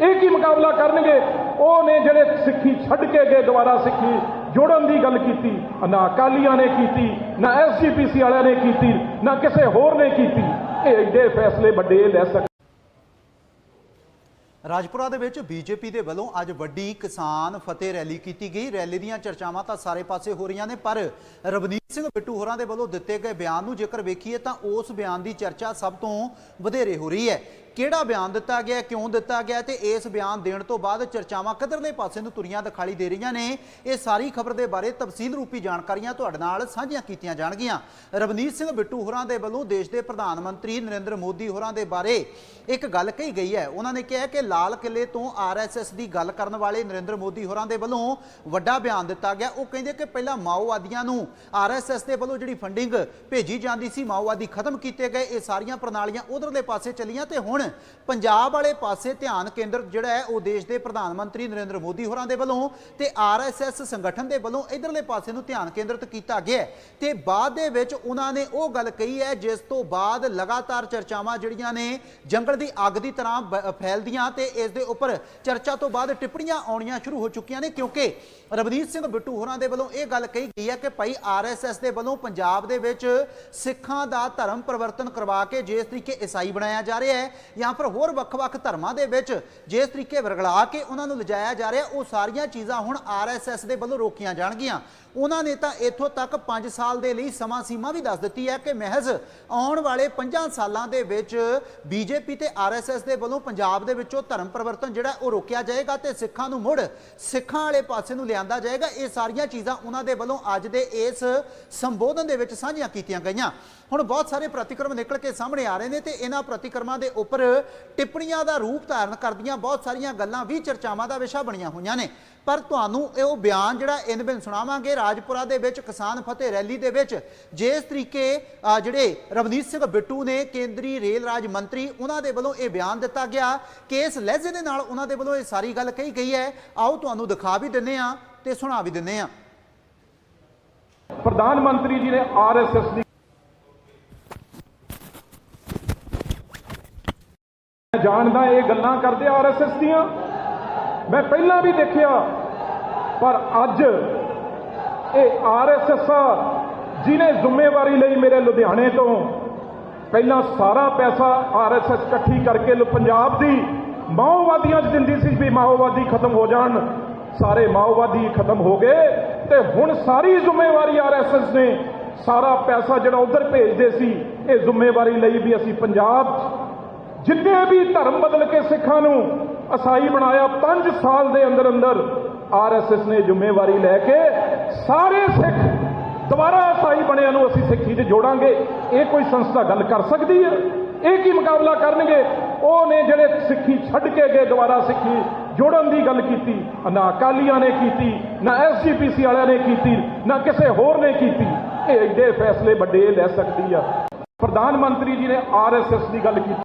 [SPEAKER 2] ਇਹ ਕੀ ਮੁਕਾਬਲਾ ਕਰਨਗੇ? ਉਹ ਨੇ ਜਿਹੜੇ ਸਿੱਖੀ ਛੱਡ ਕੇ ਗਏ, ਦੁਬਾਰਾ ਸਿੱਖੀ ਜੋੜਨ ਦੀ ਗੱਲ ਕੀਤੀ, ਨਾ ਅਕਾਲੀਆਂ ਨੇ ਕੀਤੀ, ਨਾ ਐਸਜੀਪੀਸੀ ਵਾਲਿਆਂ ਨੇ ਕੀਤੀ, ਨਾ ਕਿਸੇ ਹੋਰ ਨੇ ਕੀਤੀ। ਇਹ ਐਡੇ ਫੈਸਲੇ ਵੱਡੇ ਲੈ ਸਕ
[SPEAKER 1] ਰਾਜਪੁਰਾ ਦੇ ਵਿੱਚ ਬੀਜੇਪੀ ਦੇ ਵੱਲੋਂ ਅੱਜ ਵੱਡੀ ਕਿਸਾਨ ਫਤਿਹ ਰੈਲੀ ਕੀਤੀ ਗਈ। ਰੈਲੀ ਦੀਆਂ ਚਰਚਾਵਾਂ ਤਾਂ ਸਾਰੇ ਪਾਸੇ ਹੋ ਰਹੀਆਂ ਨੇ, ਪਰ ਰਵਨੀਤ ਸਿੰਘ ਬਿੱਟੂ ਹੋਰਾਂ ਦੇ ਵੱਲੋਂ ਦਿੱਤੇ ਗਏ ਬਿਆਨ ਨੂੰ ਜੇਕਰ ਵੇਖੀਏ ਤਾਂ ਉਸ ਬਿਆਨ ਦੀ ਚਰਚਾ ਸਭ ਤੋਂ ਵਧੇਰੇ ਹੋ ਰਹੀ ਹੈ। ਕਿਹੜਾ ਬਿਆਨ ਦਿੱਤਾ ਗਿਆ, ਕਿਉਂ ਦਿੱਤਾ ਗਿਆ ਤੇ ਇਸ ਬਿਆਨ ਦੇਣ ਤੋਂ ਬਾਅਦ ਚਰਚਾਵਾਂ ਕਿੱਧਰਲੇ ਪਾਸੇ ਨੂੰ ਤੁਰੀਆਂ ਦਿਖਾਈ ਦੇ ਰਹੀਆਂ ਨੇ। ਇਹ ਸਾਰੀ ਖਬਰ ਦੇ ਬਾਰੇ ਤਫਸੀਲ ਰੂਪੀ ਜਾਣਕਾਰੀਆਂ ਤੁਹਾਡੇ ਨਾਲ ਸਾਂਝੀਆਂ ਕੀਤੀਆਂ ਜਾਣਗੀਆਂ। ਰਵਨੀਤ ਸਿੰਘ ਬਿੱਟੂ ਹੋਰਾਂ ਦੇ ਵੱਲੋਂ ਦੇਸ਼ ਦੇ ਪ੍ਰਧਾਨ ਮੰਤਰੀ ਨਰਿੰਦਰ ਮੋਦੀ ਹੋਰਾਂ ਦੇ ਬਾਰੇ ਇੱਕ ਗੱਲ ਕਹੀ ਗਈ ਹੈ। ਉਹਨਾਂ ਨੇ ਕਿਹਾ ਕਿ ਲਾਲ ਕਿਲੇ ਤੋਂ ਆਰਐਸਐਸ ਦੀ ਗੱਲ ਕਰਨ ਵਾਲੇ ਨਰਿੰਦਰ ਮੋਦੀ ਹੋਰਾਂ ਦੇ ਵੱਲੋਂ ਵੱਡਾ ਬਿਆਨ ਦਿੱਤਾ ਗਿਆ। ਉਹ ਕਹਿੰਦੇ ਕਿ ਪਹਿਲਾਂ ਮਾਓਵਾਦੀਆਂ ਨੂੰ ਆਰਐਸਐਸ ਦੇ ਵੱਲੋਂ ਜਿਹੜੀ ਫੰਡਿੰਗ ਭੇਜੀ ਜਾਂਦੀ ਸੀ, ਮਾਓਵਾਦੀ ਖਤਮ ਕੀਤੇ ਗਏ। ਇਹ ਸਾਰੀਆਂ ਪ੍ਰਣਾਲੀਆਂ ਉਧਰਲੇ ਪਾਸੇ ਚੱਲੀਆਂ ਤੇ ਹੁਣ ਪੰਜਾਬ ਵਾਲੇ ਪਾਸੇ ਧਿਆਨ ਕੇਂਦਰ ਜਿਹੜਾ ਹੈ, ਉਹ ਦੇਸ਼ ਦੇ ਪ੍ਰਧਾਨ ਮੰਤਰੀ ਨਰਿੰਦਰ ਮੋਦੀ ਹੋਰਾਂ ਦੇ ਵੱਲੋਂ ਤੇ ਆਰਐਸਐਸ ਸੰਗਠਨ ਦੇ ਵੱਲੋਂ ਇਧਰਲੇ ਪਾਸੇ ਨੂੰ ਧਿਆਨ ਕੇਂਦਰਿਤ ਕੀਤਾ ਗਿਆ ਤੇ ਬਾਅਦ ਦੇ ਵਿੱਚ ਉਹਨਾਂ ਨੇ ਉਹ ਗੱਲ ਕਹੀ ਹੈ, ਜਿਸ ਤੋਂ ਬਾਅਦ ਲਗਾਤਾਰ ਚਰਚਾਵਾਂ ਜਿਹੜੀਆਂ ਨੇ, ਜੰਗਲ ਦੀ ਅੱਗ ਦੀ ਤਰ੍ਹਾਂ ਫੈਲਦੀਆਂ ਤੇ ਇਸ ਦੇ ਉੱਪਰ ਚਰਚਾ ਤੋਂ ਬਾਅਦ ਟਿੱਪਣੀਆਂ ਆਉਣੀਆਂ ਸ਼ੁਰੂ ਹੋ ਚੁੱਕੀਆਂ ਨੇ, ਕਿਉਂਕਿ ਰਵਨੀਤ ਸਿੰਘ ਬਿੱਟੂ ਹੋਰਾਂ ਦੇ ਵੱਲੋਂ ਇਹ ਗੱਲ ਕਹੀ ਗਈ ਹੈ ਕਿ ਭਾਈ ਆਰਐਸਐਸ ਦੇ ਵੱਲੋਂ ਪੰਜਾਬ ਦੇ ਵਿੱਚ ਸਿੱਖਾਂ ਦਾ ਧਰਮ ਪਰਿਵਰਤਨ ਕਰਵਾ ਕੇ ਜਿਸ ਤਰੀਕੇ ਈਸਾਈ ਬਣਾਇਆ ਜਾ ਰਿਹਾ ਹੈ ਜਾਂ ਫਿਰ ਹੋਰ ਵੱਖ-ਵੱਖ ਧਰਮਾਂ ਦੇ ਵਿੱਚ ਜਿਸ ਤਰੀਕੇ ਵਰਗਲਾ ਕੇ ਉਹਨਾਂ ਨੂੰ ਲਿਜਾਇਆ ਜਾ ਰਿਹਾ, ਉਹ ਸਾਰੀਆਂ ਚੀਜ਼ਾਂ ਹੁਣ ਆਰਐਸਐਸ ਦੇ ਵੱਲੋਂ ਰੋਕੀਆਂ ਜਾਣਗੀਆਂ। ਉਹਨਾਂ ਨੇ ਤਾਂ ਇੱਥੋਂ ਤੱਕ 5 ਸਾਲ ਦੇ ਲਈ ਸਮਾਂ ਸੀਮਾ ਵੀ ਦੱਸ ਦਿੱਤੀ ਹੈ ਕਿ ਮਹਿਜ਼ ਆਉਣ ਵਾਲੇ 5 ਸਾਲਾਂ ਦੇ ਵਿੱਚ ਬੀਜੇਪੀ ਤੇ ਆਰਐਸਐਸ ਦੇ ਵੱਲੋਂ ਪੰਜਾਬ ਦੇ ਵਿੱਚੋਂ ਧਰਮ ਪਰਿਵਰਤਨ ਜਿਹੜਾ ਉਹ ਰੋਕਿਆ ਜਾਏਗਾ ਤੇ ਸਿੱਖਾਂ ਨੂੰ ਮੁੜ ਸਿੱਖਾਂ ਵਾਲੇ ਪਾਸੇ ਨੂੰ ਲਿਆਂਦਾ ਜਾਏਗਾ। ਇਹ ਸਾਰੀਆਂ ਚੀਜ਼ਾਂ ਉਹਨਾਂ ਦੇ ਵੱਲੋਂ ਅੱਜ ਦੇ ਇਸ ਸੰਬੋਧਨ ਦੇ ਵਿੱਚ ਸਾਂਝੀਆਂ ਕੀਤੀਆਂ ਗਈਆਂ। ਹੁਣ ਬਹੁਤ ਸਾਰੇ ਪ੍ਰਤੀਕਰਮ ਨਿਕਲ ਕੇ ਸਾਹਮਣੇ ਆ ਰਹੇ ਨੇ ਤੇ ਇਹਨਾਂ ਪ੍ਰਤੀਕਰਮਾਂ ਦੇ ਉੱਪਰ ਟਿੱਪਣੀਆਂ ਦਾ ਰੂਪ ਧਾਰਨ ਕਰਦੀਆਂ ਬਹੁਤ ਸਾਰੀਆਂ ਗੱਲਾਂ ਵੀ ਚਰਚਾਵਾਂ ਦਾ ਵਿਸ਼ਾ ਬਣੀਆਂ ਹੋਈਆਂ ਨੇ। ਪਰ ਤੁਹਾਨੂੰ ਇਹ ਉਹ ਬਿਆਨ ਜਿਹੜਾ ਇਨ ਬਿਨ ਸੁਣਾਵਾਂਗੇ, ਰਾਜਪੁਰਾ ਦੇ ਵਿੱਚ, ਕਿਸਾਨ ਫਤਿਹ ਰੈਲੀ ਦੇ ਵਿੱਚ, ਜਿਸ ਤਰੀਕੇ ਜਿਹੜੇ ਰਵਨੀਤ ਸਿੰਘ ਬਿੱਟੂ ਨੇ ਕੇਂਦਰੀ ਰੇਲ ਰਾਜ ਮੰਤਰੀ, ਉਹਨਾਂ ਦੇ ਵੱਲੋਂ ਇਹ ਬਿਆਨ ਦਿੱਤਾ ਗਿਆ ਕਿ ਇਸ ਲਹਿਜੇ ਦੇ ਨਾਲ ਉਹਨਾਂ ਦੇ ਵੱਲੋਂ ਇਹ ਸਾਰੀ ਗੱਲ ਕਹੀ ਗਈ ਹੈ। ਆਓ ਤੁਹਾਨੂੰ ਦਿਖਾ ਵੀ ਦਿੰਨੇ ਆ ਤੇ ਸੁਣਾ ਵੀ ਦਿੰਨੇ ਆ
[SPEAKER 2] ਪ੍ਰਧਾਨ ਮੰਤਰੀ ਜੀ ਨੇ ਆਰਐਸਐਸ ਦੀ ਜਾਣਦਾ ਇਹ ਗੱਲਾਂ ਕਰਦੇ ਆਰਐਸਐਸ ਦੀਆਂ। ਮੈਂ ਪਹਿਲਾਂ ਵੀ ਦੇਖਿਆ, ਪਰ ਅੱਜ ਇਹ ਆਰਐਸਐਸ ਜਿਹਨੇ ਜ਼ਿੰਮੇਵਾਰੀ ਲਈ ਮੇਰੇ ਲੁਧਿਆਣੇ ਤੋਂ ਪਹਿਲਾਂ ਸਾਰਾ ਪੈਸਾ ਆਰਐਸਐਸ ਇਕੱਠੀ ਕਰਕੇ ਪੰਜਾਬ ਦੀ ਮਾਓਵਾਦੀਆਂ 'ਚ ਦਿੰਦੀ ਸੀ ਵੀ ਮਾਓਵਾਦੀ ਖਤਮ ਹੋ ਜਾਣ, ਸਾਰੇ ਮਾਓਵਾਦੀ ਖਤਮ ਹੋ ਗਏ ਤੇ ਹੁਣ ਸਾਰੀ ਜ਼ਿੰਮੇਵਾਰੀ ਆਰਐਸਐਸ ਨੇ ਸਾਰਾ ਪੈਸਾ ਜਿਹੜਾ ਉਧਰ ਭੇਜਦੇ ਸੀ, ਇਹ ਜ਼ਿੰਮੇਵਾਰੀ ਲਈ ਵੀ ਅਸੀਂ ਪੰਜਾਬ 'ਚ ਜਿੰਨੇ ਵੀ ਧਰਮ ਬਦਲ ਕੇ ਸਿੱਖਾਂ ਨੂੰ ਅਸਾਈ ਬਣਾਇਆ 5 ਸਾਲ ਦੇ ਅੰਦਰ ਅੰਦਰ ਆਰਐਸਐਸ ਨੇ ਜ਼ਿੰਮੇਵਾਰੀ ਲੈ ਕੇ ਸਾਰੇ ਸਿੱਖ ਦੁਬਾਰਾ ਅਸਾਈ ਬਣਿਆ ਨੂੰ ਅਸੀਂ ਸਿੱਖੀ 'ਚ ਜੋੜਾਂਗੇ। ਇਹ ਕੋਈ ਸੰਸਥਾ ਗੱਲ ਕਰ ਸਕਦੀ ਹੈ? ਇਹ ਕੀ ਮੁਕਾਬਲਾ ਕਰਨਗੇ? ਉਹ ਨੇ ਜਿਹੜੇ ਸਿੱਖੀ ਛੱਡ ਕੇ ਗਏ, ਦੁਬਾਰਾ ਸਿੱਖੀ ਜੋੜਨ ਦੀ ਗੱਲ ਕੀਤੀ, ਨਾ ਅਕਾਲੀਆਂ ਨੇ ਕੀਤੀ, ਨਾ ਐਸਜੀਪੀਸੀ ਵਾਲਿਆਂ ਨੇ ਕੀਤੀ, ਨਾ ਕਿਸੇ ਹੋਰ ਨੇ ਕੀਤੀ। ਇਹ ਐਡੇ ਫੈਸਲੇ ਵੱਡੇ ਲੈ ਸਕਦੀ ਆ। ਪ੍ਰਧਾਨ ਮੰਤਰੀ ਜੀ ਨੇ ਆਰਐਸਐਸ ਦੀ ਗੱਲ ਕੀਤੀ।